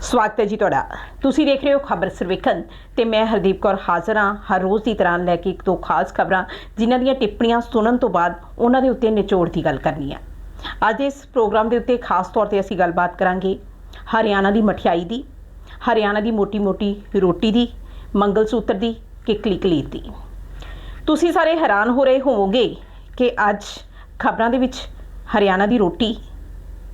ਸਵਾਗਤ ਹੈ ਜੀ ਤੁਹਾਡਾ। ਤੁਸੀਂ ਦੇਖ ਰਹੇ ਹੋ ਖਬਰ ਸਰਵੇਖਣ ਤੇ ਮੈਂ ਹਰਦੀਪ ਕੌਰ ਹਾਜ਼ਰ ਹਾਂ। ਹਰ ਰੋਜ਼ ਦੀ ਤਰ੍ਹਾਂ ਲੈ ਕੇ ਇੱਕ ਦੋ ਖਾਸ ਖਬਰਾਂ ਜਿਨ੍ਹਾਂ ਦੀਆਂ ਟਿੱਪਣੀਆਂ ਸੁਣਨ ਤੋਂ ਬਾਅਦ ਉਹਨਾਂ ਦੇ ਉੱਤੇ ਨਿਚੋੜ ਦੀ ਗੱਲ ਕਰਨੀ ਹੈ। ਅੱਜ ਇਸ ਪ੍ਰੋਗਰਾਮ ਦੇ ਉੱਤੇ ਖਾਸ ਤੌਰ ਤੇ ਅਸੀਂ ਗੱਲਬਾਤ ਕਰਾਂਗੇ ਹਰਿਆਣਾ ਦੀ ਮਠਿਆਈ ਦੀ, ਹਰਿਆਣਾ ਦੀ ਮੋਟੀ-ਮੋਟੀ ਰੋਟੀ ਦੀ, ਮੰਗਲ ਸੂਤਰ ਦੀ, ਕਿਕਲੀ ਕਲੀਰ ਦੀ। ਤੁਸੀਂ ਸਾਰੇ ਹੈਰਾਨ ਹੋ ਰਹੇ ਹੋਵੋਗੇ ਕਿ ਅੱਜ ਖਬਰਾਂ ਦੇ ਵਿੱਚ ਹਰਿਆਣਾ ਦੀ ਰੋਟੀ,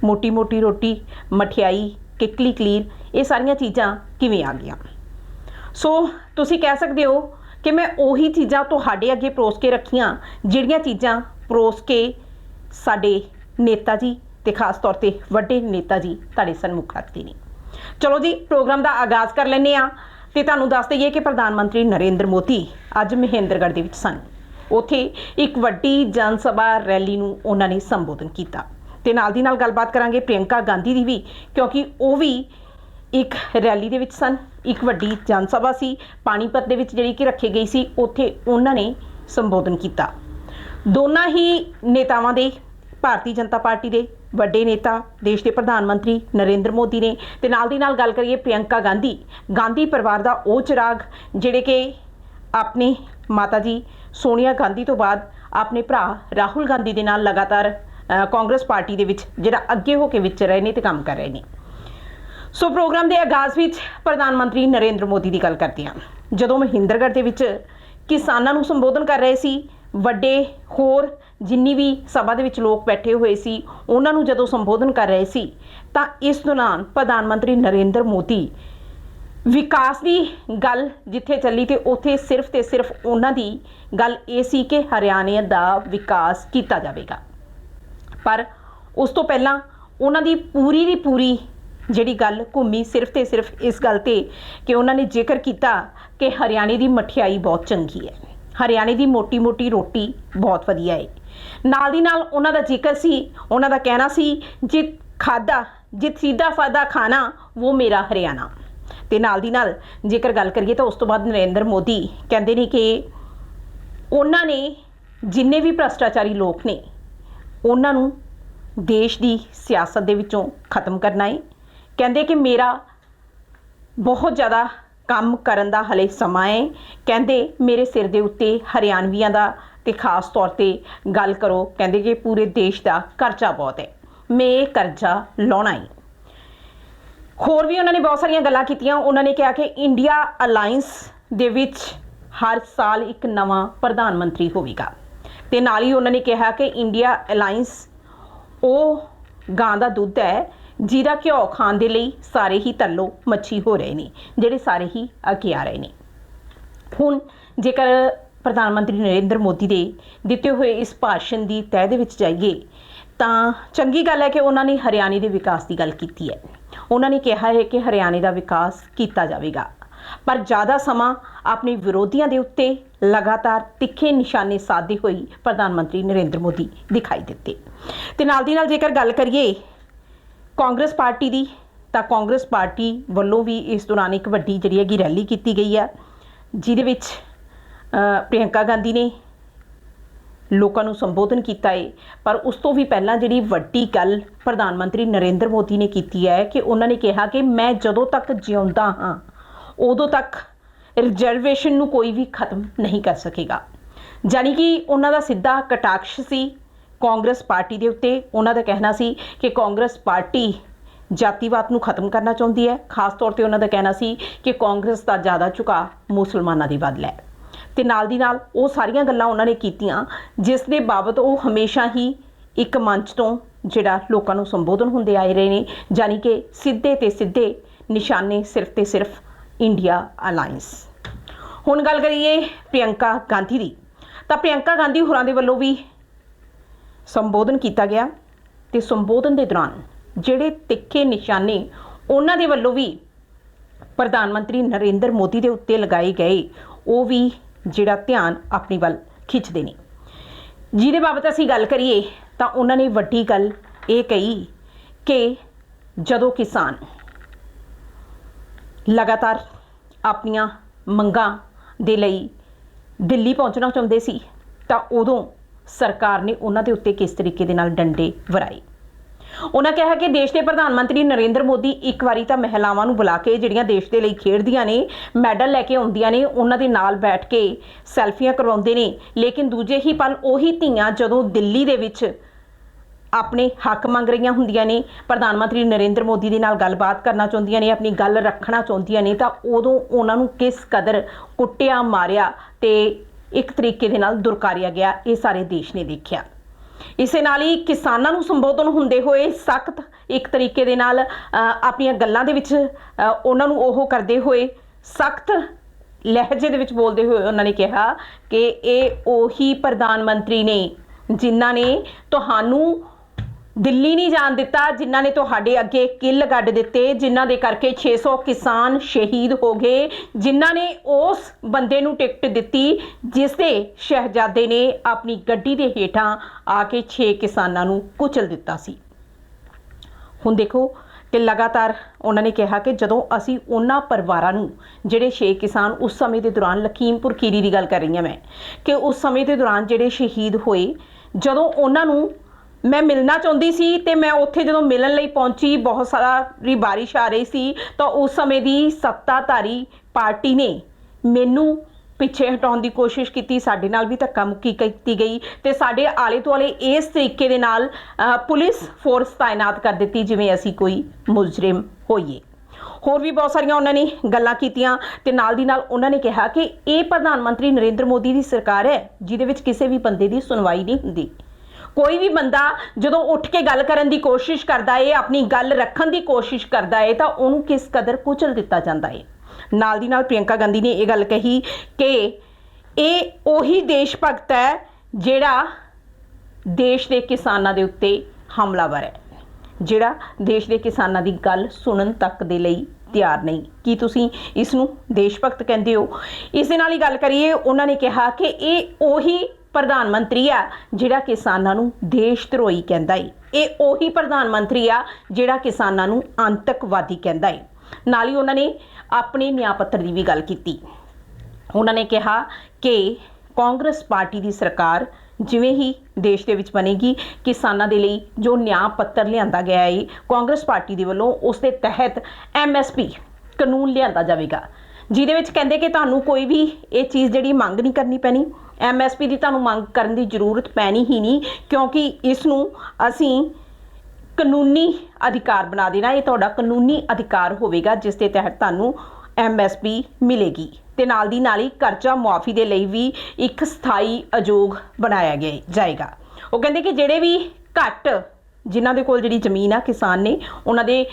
ਮੋਟੀ-ਮੋਟੀ ਰੋਟੀ, ਮਠਿਆਈ ਕਿਕਲੀ ਕਲੀਰ ਇਹ ਸਾਰੀਆਂ ਚੀਜ਼ਾਂ ਕਿਵੇਂ ਆ ਗਈਆਂ? ਸੋ ਤੁਸੀਂ ਕਹਿ ਸਕਦੇ ਹੋ ਕਿ ਮੈਂ ਉਹੀ ਚੀਜ਼ਾਂ ਤੁਹਾਡੇ ਅੱਗੇ ਪਰੋਸ ਕੇ ਰੱਖੀਆਂ, ਜਿਹੜੀਆਂ ਚੀਜ਼ਾਂ ਪਰੋਸ ਕੇ ਸਾਡੇ ਨੇਤਾ ਜੀ ਤੇ ਖਾਸ ਤੌਰ ਤੇ ਵੱਡੇ ਨੇਤਾ ਜੀ ਤੁਹਾਡੇ ਸਨਮੁਖ ਰੱਖਦੇ ਨੇ। ਚਲੋ ਜੀ, ਪ੍ਰੋਗਰਾਮ ਦਾ ਆਗਾਜ਼ ਕਰ ਲੈਂਦੇ ਆ ਤੇ ਤੁਹਾਨੂੰ ਦੱਸ ਦਈਏ ਕਿ ਪ੍ਰਧਾਨ ਮੰਤਰੀ ਨਰਿੰਦਰ ਮੋਦੀ ਅੱਜ ਮਹਿੰਦਰਗੜ੍ਹ ਦੇ ਵਿੱਚ ਸਨ। ਉਥੇ ਇੱਕ ਵੱਡੀ ਜਨ ਸਭਾ ਰੈਲੀ ਨੂੰ ਉਹਨਾਂ ਨੇ ਸੰਬੋਧਨ ਕੀਤਾ। ਤੇ ਨਾਲ ਦੀ ਨਾਲ ਗੱਲਬਾਤ ਕਰਾਂਗੇ ਪ੍ਰਿਯੰਕਾ ਗਾਂਧੀ ਦੀ ਵੀ, ਕਿਉਂਕਿ ਉਹ ਵੀ ਇੱਕ ਰੈਲੀ ਦੇ ਵਿੱਚ ਸਨ, ਇੱਕ ਵੱਡੀ ਜਨ ਸਭਾ ਸੀ, ਪਾਣੀਪਤ ਦੇ ਵਿੱਚ ਜਿਹੜੀ ਕਿ ਰੱਖੀ ਗਈ ਸੀ, ਉੱਥੇ ਉਹਨਾਂ ਨੇ ਸੰਬੋਧਨ ਕੀਤਾ। ਦੋਨਾਂ ਹੀ ਨੇਤਾਵਾਂ ਦੇ, ਭਾਰਤੀ ਜਨਤਾ ਪਾਰਟੀ ਦੇ ਵੱਡੇ ਨੇਤਾ, ਦੇਸ਼ ਦੇ ਪ੍ਰਧਾਨ ਮੰਤਰੀ ਨਰਿੰਦਰ ਮੋਦੀ ਨੇ, ਤੇ ਨਾਲ ਦੀ ਨਾਲ ਗੱਲ ਕਰੀਏ ਪ੍ਰਿਯੰਕਾ ਗਾਂਧੀ। ਗਾਂਧੀ ਪਰਿਵਾਰ ਦਾ ਉਹ ਚਿਰਾਗ, ਜਿਹੜੇ ਕਿ ਆਪਣੇ ਮਾਤਾ ਜੀ ਸੋਨੀਆ ਗਾਂਧੀ ਤੋਂ ਬਾਅਦ ਆਪਣੇ ਭਰਾ ਰਾਹੁਲ ਗਾਂਧੀ ਦੇ ਨਾਲ ਲਗਾਤਾਰ ਕਾਂਗਰਸ ਪਾਰਟੀ ਦੇ ਵਿੱਚ, ਜਿਹੜਾ ਅੱਗੇ ਹੋ ਕੇ ਵਿਚ ਰਹੇ ਨੇ ਤੇ ਕੰਮ ਕਰ ਰਹੇ ਨੇ। ਸੋ ਪ੍ਰੋਗਰਾਮ ਦੇ ਆਗਾਜ਼ ਵਿੱਚ ਪ੍ਰਧਾਨ ਮੰਤਰੀ ਨਰਿੰਦਰ ਮੋਦੀ ਦੀ ਗੱਲ ਕਰਦੇ ਹਾਂ। ਜਦੋਂ ਮਹਿੰਦਰਗੜ੍ਹ ਦੇ ਵਿੱਚ ਕਿਸਾਨਾਂ ਨੂੰ ਸੰਬੋਧਨ ਕਰ ਰਹੇ ਸੀ, ਵੱਡੇ ਹੋਰ ਜਿੰਨੀ ਵੀ ਸਭਾ ਦੇ ਵਿੱਚ ਲੋਕ ਬੈਠੇ ਹੋਏ ਸੀ, ਉਹਨਾਂ ਨੂੰ ਜਦੋਂ ਸੰਬੋਧਨ ਕਰ ਰਹੇ ਸੀ, ਤਾਂ ਇਸ ਦੌਰਾਨ ਪ੍ਰਧਾਨ ਮੰਤਰੀ ਨਰਿੰਦਰ ਮੋਦੀ ਵਿਕਾਸ ਦੀ ਗੱਲ ਜਿੱਥੇ ਚੱਲੀ ਤੇ ਉੱਥੇ ਸਿਰਫ ਤੇ ਸਿਰਫ ਉਹਨਾਂ ਦੀ ਗੱਲ ਇਹ ਸੀ ਕਿ ਹਰਿਆਣੇ ਦਾ ਵਿਕਾਸ ਕੀਤਾ ਜਾਵੇਗਾ। ਪਰ ਉਸ ਤੋਂ ਪਹਿਲਾਂ ਉਹਨਾਂ ਦੀ ਪੂਰੀ ਦੀ ਪੂਰੀ ਜਿਹੜੀ ਗੱਲ ਘੁੰਮੀ ਸਿਰਫ ਤੇ ਸਿਰਫ ਇਸ ਗੱਲ ਤੇ ਕਿ ਉਹਨਾਂ ਨੇ ਜ਼ਿਕਰ ਕੀਤਾ ਕਿ ਹਰਿਆਣੇ ਦੀ ਮਠਿਆਈ ਬਹੁਤ ਚੰਗੀ ਹੈ। ਹਰਿਆਣੇ ਦੀ ਮੋਟੀ-ਮੋਟੀ ਰੋਟੀ ਬਹੁਤ ਵਧੀਆ ਹੈ। ਨਾਲ ਦੀ ਨਾਲ ਉਹਨਾਂ ਦਾ ਜ਼ਿਕਰ ਸੀ, ਉਹਨਾਂ ਦਾ ਕਹਿਣਾ ਸੀ, ਜੇ ਖਾਦਾ ਜੇ ਸਿੱਧਾ ਫਾਦਾ ਖਾਣਾ, ਉਹ ਮੇਰਾ ਹਰਿਆਣਾ। ਤੇ ਨਾਲ ਦੀ ਨਾਲ ਜੇਕਰ ਗੱਲ ਕਰੀਏ ਤਾਂ ਉਸ ਤੋਂ ਬਾਅਦ ਨਰਿੰਦਰ ਮੋਦੀ ਕਹਿੰਦੇ ਨੇ ਕਿ ਉਹਨਾਂ ਨੇ ਜਿੰਨੇ ਵੀ ਭ੍ਰਸ਼ਟਾਚਾਰੀ ਲੋਕ ਨੇ, ਉਹਨਾਂ ਨੂੰ ਦੇਸ਼ ਦੀ ਸਿਆਸਤ ਦੇ ਵਿੱਚੋਂ ਖਤਮ ਕਰਨਾ ਹੈ ਕਹਿੰਦੇ ਕਿ ਮੇਰਾ ਬਹੁਤ ਜ਼ਿਆਦਾ ਕੰਮ ਕਰਨ ਦਾ ਹਲੇ ਸਮਾਂ ਹੈ ਕਹਿੰਦੇ ਮੇਰੇ ਸਿਰ ਦੇ ਉੱਤੇ ਹਰਿਆਣਵੀਆਂ ਦਾ ਤੇ ਖਾਸ ਤੌਰ ਤੇ ਗੱਲ ਕਰੋ, ਕਹਿੰਦੇ ਕਿ ਪੂਰੇ ਦੇਸ਼ ਦਾ ਕਰਜ਼ਾ ਬਹੁਤ ਹੈ ਮੈਂ ਇਹ ਕਰਜ਼ਾ ਲਾਉਣਾ ਹੈ ਹੋਰ ਵੀ ਉਹਨਾਂ ਨੇ ਬਹੁਤ ਸਾਰੀਆਂ ਗੱਲਾਂ ਕੀਤੀਆਂ। ਉਹਨਾਂ ਨੇ ਕਿਹਾ ਕਿ ਇੰਡੀਆ ਅਲਾਈਅੰਸ ਦੇ ਵਿੱਚ ਹਰ ਸਾਲ ਇੱਕ ਨਵਾਂ ਪ੍ਰਧਾਨ ਮੰਤਰੀ ਹੋਵੇਗਾ। ਤੇ ਨਾਲ ਹੀ ਉਹਨਾਂ ਨੇ ਕਿਹਾ ਕਿ ਇੰਡੀਆ ਅਲਾਈਅੰਸ ਉਹ ਗਾਂ ਦਾ ਦੁੱਧ ਹੈ, ਜਿਹਦਾ ਘਿਓ ਖਾਣ ਦੇ ਲਈ ਸਾਰੇ ਹੀ ਤੱਲੋ ਮੱਛੀ ਹੋ ਰਹੇ ਨੇ, ਜਿਹੜੇ ਸਾਰੇ ਹੀ ਅੱਗੇ ਆ ਰਹੇ ਨੇ। ਹੁਣ ਜੇਕਰ ਪ੍ਰਧਾਨ ਮੰਤਰੀ ਨਰਿੰਦਰ ਮੋਦੀ ਦੇ ਦਿੱਤੇ ਹੋਏ ਇਸ ਭਾਸ਼ਣ ਦੀ ਤਹਿ ਦੇ ਵਿੱਚ ਜਾਈਏ, ਤਾਂ ਚੰਗੀ ਗੱਲ ਹੈ ਕਿ ਉਹਨਾਂ ਨੇ ਹਰਿਆਣੇ ਦੇ ਵਿਕਾਸ ਦੀ ਗੱਲ ਕੀਤੀ ਹੈ। ਉਹਨਾਂ ਨੇ ਕਿਹਾ ਹੈ ਕਿ ਹਰਿਆਣੇ ਦਾ ਵਿਕਾਸ ਕੀਤਾ ਜਾਵੇਗਾ। ਪਰ ਜ਼ਿਆਦਾ ਸਮਾਂ ਆਪਣੇ ਵਿਰੋਧੀਆਂ ਦੇ ਉੱਤੇ ਲਗਾਤਾਰ ਤਿੱਖੇ ਨਿਸ਼ਾਨੇ ਸਾਧਦੇ ਹੋਈ ਪ੍ਰਧਾਨ ਮੰਤਰੀ ਨਰਿੰਦਰ ਮੋਦੀ ਦਿਖਾਈ ਦਿੱਤੇ। ਤੇ ਨਾਲ ਦੀ ਨਾਲ ਜੇਕਰ ਗੱਲ ਕਰੀਏ ਕਾਂਗਰਸ ਪਾਰਟੀ ਦੀ ਤਾਂ ਕਾਂਗਰਸ ਪਾਰਟੀ ਵੱਲੋਂ ਵੀ ਇਸ ਦੌਰਾਨ ਇੱਕ ਵੱਡੀ ਜਿਹੜੀ ਹੈਗੀ ਰੈਲੀ ਕੀਤੀ ਗਈ ਹੈ ਜਿਹਦੇ ਵਿੱਚ ਅ, ਪ੍ਰਿਯੰਕਾ ਗਾਂਧੀ ਨੇ ਲੋਕਾਂ ਨੂੰ ਸੰਬੋਧਨ ਕੀਤਾ ਹੈ ਪਰ ਉਸ ਤੋਂ ਵੀ ਪਹਿਲਾਂ ਜਿਹੜੀ ਵੱਡੀ ਗੱਲ ਪ੍ਰਧਾਨ ਮੰਤਰੀ ਨਰਿੰਦਰ ਮੋਦੀ ਨੇ ਕੀਤੀ ਹੈ ਕਿ ਉਹਨਾਂ ਨੇ ਕਿਹਾ ਕਿ ਮੈਂ ਜਦੋਂ ਤੱਕ ਜਿਉਂਦਾ ਹਾਂ ਉਦੋਂ ਤੱਕ ਰਿਜ਼ਰਵੇਸ਼ਨ ਨੂੰ ਕੋਈ ਵੀ ਖਤਮ ਨਹੀਂ ਕਰ ਸਕੇਗਾ। ਜਾਨੀ ਕਿ ਉਹਨਾਂ ਦਾ ਸਿੱਧਾ ਕਟਾਕਸ਼ ਸੀ, ਕਾਂਗਰਸ ਪਾਰਟੀ ਦੇ ਉੱਤੇ ਉਹਨਾਂ ਦਾ ਕਹਿਣਾ ਸੀ ਕਿ ਕਾਂਗਰਸ ਪਾਰਟੀ ਜਾਤੀਵਾਦ ਨੂੰ ਖਤਮ ਕਰਨਾ ਚਾਹੁੰਦੀ ਹੈ। ਖਾਸ ਤੌਰ ਤੇ ਉਹਨਾਂ ਦਾ ਕਹਿਣਾ ਸੀ ਕਿ ਕਾਂਗਰਸ ਦਾ ਜ਼ਿਆਦਾ ਝੁਕਾ ਮੁਸਲਮਾਨਾਂ ਦੀ ਵੱਲ ਹੈ ਤੇ ਨਾਲ ਦੀ ਨਾਲ ਉਹ ਸਾਰੀਆਂ ਗੱਲਾਂ ਉਹਨਾਂ ਨੇ ਕੀਤੀਆਂ, ਜਿਸ ਦੇ ਬਾਬਤ ਉਹ ਹਮੇਸ਼ਾ ਹੀ ਇੱਕ ਮੰਚ ਤੋਂ ਜਿਹੜਾ ਲੋਕਾਂ ਨੂੰ ਸੰਬੋਧਨ ਹੁੰਦੇ ਆਏ ਰਹੇ ਨੇ ਜਾਨੀ ਕਿ ਸਿੱਧੇ ਤੇ ਸਿੱਧੇ ਨਿਸ਼ਾਨੇ ਸਿਰਫ ਤੇ ਸਿਰਫ ਇੰਡੀਆ ਅਲਾਈਅੰਸ ਹੁਣ ਗੱਲ ਕਰੀਏ ਪ੍ਰਿਯੰਕਾ ਗਾਂਧੀ ਦੀ। ਤਾਂ ਪ੍ਰਿਯੰਕਾ ਗਾਂਧੀ ਹੋਰਾਂ ਦੇ ਵੱਲੋਂ ਵੀ ਸੰਬੋਧਨ ਕੀਤਾ ਗਿਆ ਤੇ ਸੰਬੋਧਨ ਦੇ ਦੌਰਾਨ ਜਿਹੜੇ ਤਿੱਖੇ ਨਿਸ਼ਾਨੇ ਉਹਨਾਂ ਦੇ ਵੱਲੋਂ ਵੀ ਪ੍ਰਧਾਨ ਮੰਤਰੀ ਨਰਿੰਦਰ ਮੋਦੀ ਦੇ ਉੱਤੇ ਲਗਾਏ ਗਏ, ਉਹ ਵੀ ਜਿਹੜਾ ਧਿਆਨ ਆਪਣੀ ਵੱਲ ਖਿੱਚਦੇ ਨੇ। ਜਿਹਦੇ ਬਾਬਤ ਅਸੀਂ ਗੱਲ ਕਰੀਏ ਤਾਂ ਉਹਨਾਂ ਨੇ ਵੱਡੀ ਗੱਲ ਇਹ ਕਹੀ ਕਿ ਜਦੋਂ ਕਿਸਾਨ ਲਗਾਤਾਰ ਆਪਣੀਆਂ ਮੰਗਾਂ ਦੇ ਲਈ ਦਿੱਲੀ ਪਹੁੰਚਣਾ ਚਾਹੁੰਦੇ ਸੀ, ਤਾਂ ਉਦੋਂ ਸਰਕਾਰ ਨੇ ਉਹਨਾਂ ਦੇ ਉੱਤੇ ਕਿਸ ਤਰੀਕੇ ਦੇ ਨਾਲ ਡੰਡੇ ਵਰਾਏ। ਉਹਨਾਂ ਕਿਹਾ ਕਿ ਦੇਸ਼ ਦੇ ਪ੍ਰਧਾਨ ਮੰਤਰੀ ਨਰਿੰਦਰ ਮੋਦੀ ਇੱਕ ਵਾਰੀ ਤਾਂ ਮਹਿਲਾਵਾਂ ਨੂੰ ਬੁਲਾ ਕੇ ਜਿਹੜੀਆਂ ਦੇਸ਼ ਦੇ ਲਈ ਖੇਡਦੀਆਂ ਨੇ, ਮੈਡਲ ਲੈ ਕੇ ਆਉਂਦੀਆਂ ਨੇ, ਉਹਨਾਂ ਦੇ ਨਾਲ ਬੈਠ ਕੇ ਸੈਲਫੀਆਂ ਕਰਵਾਉਂਦੇ ਨੇ, ਲੇਕਿਨ ਦੂਜੇ ਹੀ ਪਲ ਉਹੀ ਧੀਆਂ ਜਦੋਂ ਦਿੱਲੀ ਦੇ ਵਿੱਚ ਆਪਣੇ ਹੱਕ ਮੰਗ ਰਹੀਆਂ ਹੁੰਦੀਆਂ ਨੇ। ਪ੍ਰਧਾਨ ਮੰਤਰੀ ਨਰਿੰਦਰ ਮੋਦੀ ਦੇ ਨਾਲ ਗੱਲਬਾਤ ਕਰਨਾ ਚਾਹੁੰਦੀਆਂ ਨੇ, ਆਪਣੀ ਗੱਲ ਰੱਖਣਾ ਚਾਹੁੰਦੀਆਂ ਨੇ, ਤਾਂ ਉਦੋਂ ਉਹਨਾਂ ਨੂੰ ਕਿਸ ਕਦਰ ਕੁੱਟਿਆ, ਮਾਰਿਆ ਤੇ ਇੱਕ ਤਰੀਕੇ ਦੇ ਨਾਲ ਦੁਰਕਾਰਿਆ ਗਿਆ, ਇਹ ਸਾਰੇ ਦੇਸ਼ ਨੇ ਦੇਖਿਆ। ਇਸੇ ਨਾਲ ਹੀ ਕਿਸਾਨਾਂ ਨੂੰ ਸੰਬੋਧਨ ਹੁੰਦੇ ਹੋਏ ਸਖਤ ਇੱਕ ਤਰੀਕੇ ਦੇ ਨਾਲ ਆਪਣੀਆਂ ਗੱਲਾਂ ਦੇ ਵਿੱਚ ਉਹਨਾਂ ਨੂੰ ਉਹ ਕਰਦੇ ਹੋਏ ਸਖਤ ਲਹਿਜੇ ਦੇ ਵਿੱਚ ਬੋਲਦੇ ਹੋਏ ਉਹਨਾਂ ਨੇ ਕਿਹਾ ਕਿ ਇਹ ਉਹੀ ਪ੍ਰਧਾਨ ਮੰਤਰੀ ਨੇ ਜਿਨ੍ਹਾਂ ਨੇ ਤੁਹਾਨੂੰ ਦਿੱਲੀ ਨਹੀਂ ਜਾਣ ਦਿੱਤਾ, ਜਿਨ੍ਹਾਂ ਨੇ ਤੁਹਾਡੇ ਅੱਗੇ ਕਿੱਲ ਗੱਡ ਦਿੱਤੇ, ਜਿਨ੍ਹਾਂ ਦੇ ਕਰਕੇ 600 ਕਿਸਾਨ ਸ਼ਹੀਦ ਹੋ ਗਏ, ਜਿਨ੍ਹਾਂ ਨੇ ਉਸ ਬੰਦੇ ਨੂੰ ਟਿਕਟ ਦਿੱਤੀ ਜਿਸ ਦੇ ਸ਼ਹਿਜ਼ਾਦੇ ਨੇ ਆਪਣੀ ਗੱਡੀ ਦੇ ਹੇਠਾਂ ਆ ਕੇ 6 ਕਿਸਾਨਾਂ ਨੂੰ ਕੁਚਲ ਦਿੱਤਾ ਸੀ। ਹੁਣ ਦੇਖੋ ਕਿ ਲਗਾਤਾਰ ਉਹਨਾਂ ਨੇ ਕਿਹਾ ਕਿ ਜਦੋਂ ਅਸੀਂ ਉਹਨਾਂ ਪਰਿਵਾਰਾਂ ਨੂੰ, ਜਿਹੜੇ ਛੇ ਕਿਸਾਨ ਉਸ ਸਮੇਂ ਦੇ ਦੌਰਾਨ ਲਖੀਮਪੁਰ ਖੀਰੀ ਦੀ ਗੱਲ ਕਰ ਰਹੀ ਹਾਂ ਮੈਂ, ਕਿ ਉਸ ਸਮੇਂ ਦੇ ਦੌਰਾਨ ਜਿਹੜੇ ਸ਼ਹੀਦ ਹੋਏ, ਜਦੋਂ ਉਹਨਾਂ ਨੂੰ ਮੈਂ ਮਿਲਣਾ ਚਾਹੁੰਦੀ ਸੀ ਤੇ ਮੈਂ ਉੱਥੇ ਜਦੋਂ ਮਿਲਣ ਲਈ ਪਹੁੰਚੀ, ਬਹੁਤ ਸਾਰੀ ਬਾਰਿਸ਼ ਆ ਰਹੀ ਸੀ, ਤਾਂ ਉਸ ਸਮੇਂ ਦੀ ਸੱਤਾਧਾਰੀ ਪਾਰਟੀ ਨੇ ਮੈਨੂੰ ਪਿੱਛੇ ਹਟਾਉਣ ਦੀ ਕੋਸ਼ਿਸ਼ ਕੀਤੀ, ਸਾਡੇ ਨਾਲ ਵੀ ਧੱਕਾ ਮੁੱਕੀ ਕੀਤੀ ਗਈ ਤੇ ਸਾਡੇ ਆਲੇ ਦੁਆਲੇ ਇਸ ਤਰੀਕੇ ਦੇ ਨਾਲ ਪੁਲਿਸ ਫੋਰਸ ਤਾਇਨਾਤ ਕਰ ਦਿੱਤੀ, ਜਿਵੇਂ ਅਸੀਂ ਕੋਈ ਮੁਜਰਮ ਹੋਈਏ। ਹੋਰ ਵੀ ਬਹੁਤ ਸਾਰੀਆਂ ਉਹਨਾਂ ਨੇ ਗੱਲਾਂ ਕੀਤੀਆਂ ਤੇ ਨਾਲ ਦੀ ਨਾਲ ਉਹਨਾਂ ਨੇ ਕਿਹਾ ਕਿ ਇਹ ਪ੍ਰਧਾਨ ਮੰਤਰੀ ਨਰਿੰਦਰ ਮੋਦੀ ਦੀ ਸਰਕਾਰ ਹੈ, ਜਿਹਦੇ ਵਿੱਚ ਕਿਸੇ ਵੀ ਬੰਦੇ ਦੀ ਸੁਣਵਾਈ ਨਹੀਂ ਹੁੰਦੀ। ਕੋਈ ਵੀ ਬੰਦਾ ਜਦੋਂ ਉੱਠ ਕੇ ਗੱਲ ਕਰਨ ਦੀ ਕੋਸ਼ਿਸ਼ ਕਰਦਾ ਏ, ਆਪਣੀ ਗੱਲ ਰੱਖਣ ਦੀ ਕੋਸ਼ਿਸ਼ ਕਰਦਾ ਏ, ਤਾਂ ਉਹਨੂੰ ਕਿਸ ਕਦਰ ਕੁਚਲ ਦਿੱਤਾ ਜਾਂਦਾ ਏ? ਨਾਲ ਦੀ ਨਾਲ ਪ੍ਰਿਯੰਕਾ ਗਾਂਧੀ ਨੇ ਇਹ ਗੱਲ ਕਹੀ ਕਿ ਇਹ ਉਹੀ ਦੇਸ਼ ਭਗਤ ਹੈ ਜਿਹੜਾ ਦੇਸ਼ ਦੇ ਕਿਸਾਨਾਂ ਦੇ ਉੱਤੇ ਹਮਲਾਵਰ ਹੈ, ਜਿਹੜਾ ਦੇਸ਼ ਦੇ ਕਿਸਾਨਾਂ ਦੀ ਗੱਲ ਸੁਣਨ ਤੱਕ ਦੇ ਲਈ ਤਿਆਰ ਨਹੀਂ। ਕੀ ਤੁਸੀਂ ਇਸ ਨੂੰ ਦੇਸ਼ ਭਗਤ ਕਹਿੰਦੇ ਹੋ? ਇਸ ਦੇ ਨਾਲ ਹੀ ਗੱਲ ਕਰੀਏ, ਉਹਨਾਂ ਨੇ ਕਿਹਾ ਕਿ ਇਹ ਉਹੀ ਪ੍ਰਧਾਨ ਮੰਤਰੀ ਆ, ਜਿਹੜਾ ਕਿਸਾਨਾਂ ਨੂੰ ਦੇਸ਼ ਧਰੋਈ ਕਹਿੰਦਾ ਏ। ਇਹ ਉਹੀ ਪ੍ਰਧਾਨ ਮੰਤਰੀ ਆ, ਜਿਹੜਾ ਕਿਸਾਨਾਂ ਨੂੰ ਆਤੰਕਵਾਦੀ ਕਹਿੰਦਾ ਏ। ਨਾਲ ਹੀ ਉਹਨਾਂ ਨੇ ਆਪਣੇ ਨਿਆਂ ਪੱਤਰ ਦੀ ਵੀ ਗੱਲ ਕੀਤੀ। ਉਹਨਾਂ ਨੇ ਕਿਹਾ ਕਿ ਕਾਂਗਰਸ ਪਾਰਟੀ ਦੀ ਸਰਕਾਰ ਜਿਵੇਂ ਹੀ ਦੇਸ਼ ਦੇ ਵਿੱਚ ਬਣੇਗੀ, ਕਿਸਾਨਾਂ ਦੇ ਲਈ ਜੋ ਨਿਆਂ ਪੱਤਰ ਲਿਆਂਦਾ ਗਿਆ ਹੈ ਕਾਂਗਰਸ ਪਾਰਟੀ ਦੇ ਵੱਲੋਂ ਉਸ ਦੇ ਤਹਿਤ ਐਮਐਸਪੀ ਕਾਨੂੰਨ ਲਿਆਂਦਾ ਜਾਵੇਗਾ। ਜਿਹਦੇ ਵਿੱਚ ਕਹਿੰਦੇ ਕਿ ਤੁਹਾਨੂੰ ਕੋਈ ਵੀ ਇਹ ਚੀਜ਼ ਜਿਹੜੀ ਮੰਗ ਨਹੀਂ ਕਰਨੀ ਪੈਣੀ ਐਮਐਸਪੀ ਦੀ ਤੁਹਾਨੂੰ ਮੰਗ ਕਰਨ ਦੀ ਜ਼ਰੂਰਤ ਪੈਣੀ ਹੀ ਨਹੀਂ, ਕਿਉਂਕਿ ਇਸ ਨੂੰ ਅਸੀਂ ਕਾਨੂੰਨੀ ਅਧਿਕਾਰ ਬਣਾ ਦੇਣਾ, ਇਹ ਤੁਹਾਡਾ ਕਾਨੂੰਨੀ ਅਧਿਕਾਰ ਹੋਵੇਗਾ, ਜਿਸ ਦੇ ਤਹਿਤ ਤੁਹਾਨੂੰ ਐਮਐਸਪੀ ਮਿਲੇਗੀ। ਤੇ ਨਾਲ ਦੀ ਨਾਲ ਹੀ ਕਰਜ਼ਾ ਮੁਆਫੀ ਦੇ ਲਈ ਵੀ ਇੱਕ ਸਥਾਈ ਅਯੋਗ ਬਣਾਇਆ ਗਿਆ, ਜਾਏਗਾ। ਉਹ ਕਹਿੰਦੇ ਕਿ ਜਿਹੜੇ ਵੀ ਘੱਟ, ਜਿਨ੍ਹਾਂ ਦੇ ਕੋਲ ਜਿਹੜੀ ਜ਼ਮੀਨ ਆ ਕਿਸਾਨ ਨੇ, ਉਹਨਾਂ ਦੇ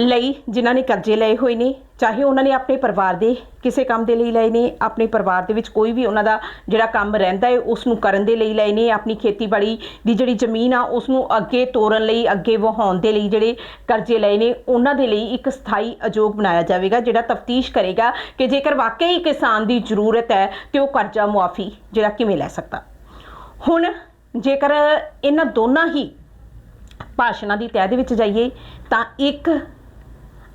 ਲਈ ਜਿਨ੍ਹਾਂ ਨੇ ਕਰਜ਼ੇ ਲਏ ਹੋਏ ਨੇ ਚਾਹੇ ਉਹਨਾਂ ਨੇ ਆਪਣੇ ਪਰਿਵਾਰ ਦੇ ਕਿਸੇ ਕੰਮ ਦੇ ਲਈ ਲਏ ਨੇ, ਆਪਣੇ ਪਰਿਵਾਰ ਦੇ ਵਿੱਚ ਕੋਈ ਵੀ ਉਹਨਾਂ ਦਾ ਜਿਹੜਾ ਕੰਮ ਰਹਿੰਦਾ ਹੈ ਉਸ ਨੂੰ ਕਰਨ ਦੇ ਲਈ ਲਏ ਨੇ, ਆਪਣੀ ਖੇਤੀਬਾੜੀ ਦੀ ਜਿਹੜੀ ਜ਼ਮੀਨ ਆ ਉਸ ਨੂੰ ਅੱਗੇ ਤੋਰਨ ਲਈ, ਅੱਗੇ ਵਹਾਉਣ ਦੇ ਲਈ ਜਿਹੜੇ ਕਰਜ਼ੇ ਲਏ ਨੇ, ਉਹਨਾਂ ਦੇ ਲਈ ਇੱਕ ਸਥਾਈ ਅਯੋਗ ਬਣਾਇਆ ਜਾਵੇਗਾ, ਜਿਹੜਾ ਤਫਤੀਸ਼ ਕਰੇਗਾ ਕਿ ਜੇਕਰ ਵਾਕਈ ਕਿਸਾਨ ਦੀ ਜ਼ਰੂਰਤ ਹੈ ਤੇ ਉਹ ਕਰਜ਼ਾ ਮੁਆਫੀ ਜਿਹੜਾ ਕਿਵੇਂ ਲੈ ਸਕਦਾ। ਹੁਣ ਜੇਕਰ ਇਹਨਾਂ ਦੋਨਾਂ ਹੀ ਭਾਸ਼ਣਾਂ ਦੀ ਤਹਿ ਦੇ ਵਿੱਚ ਜਾਈਏ, ਤਾਂ ਇੱਕ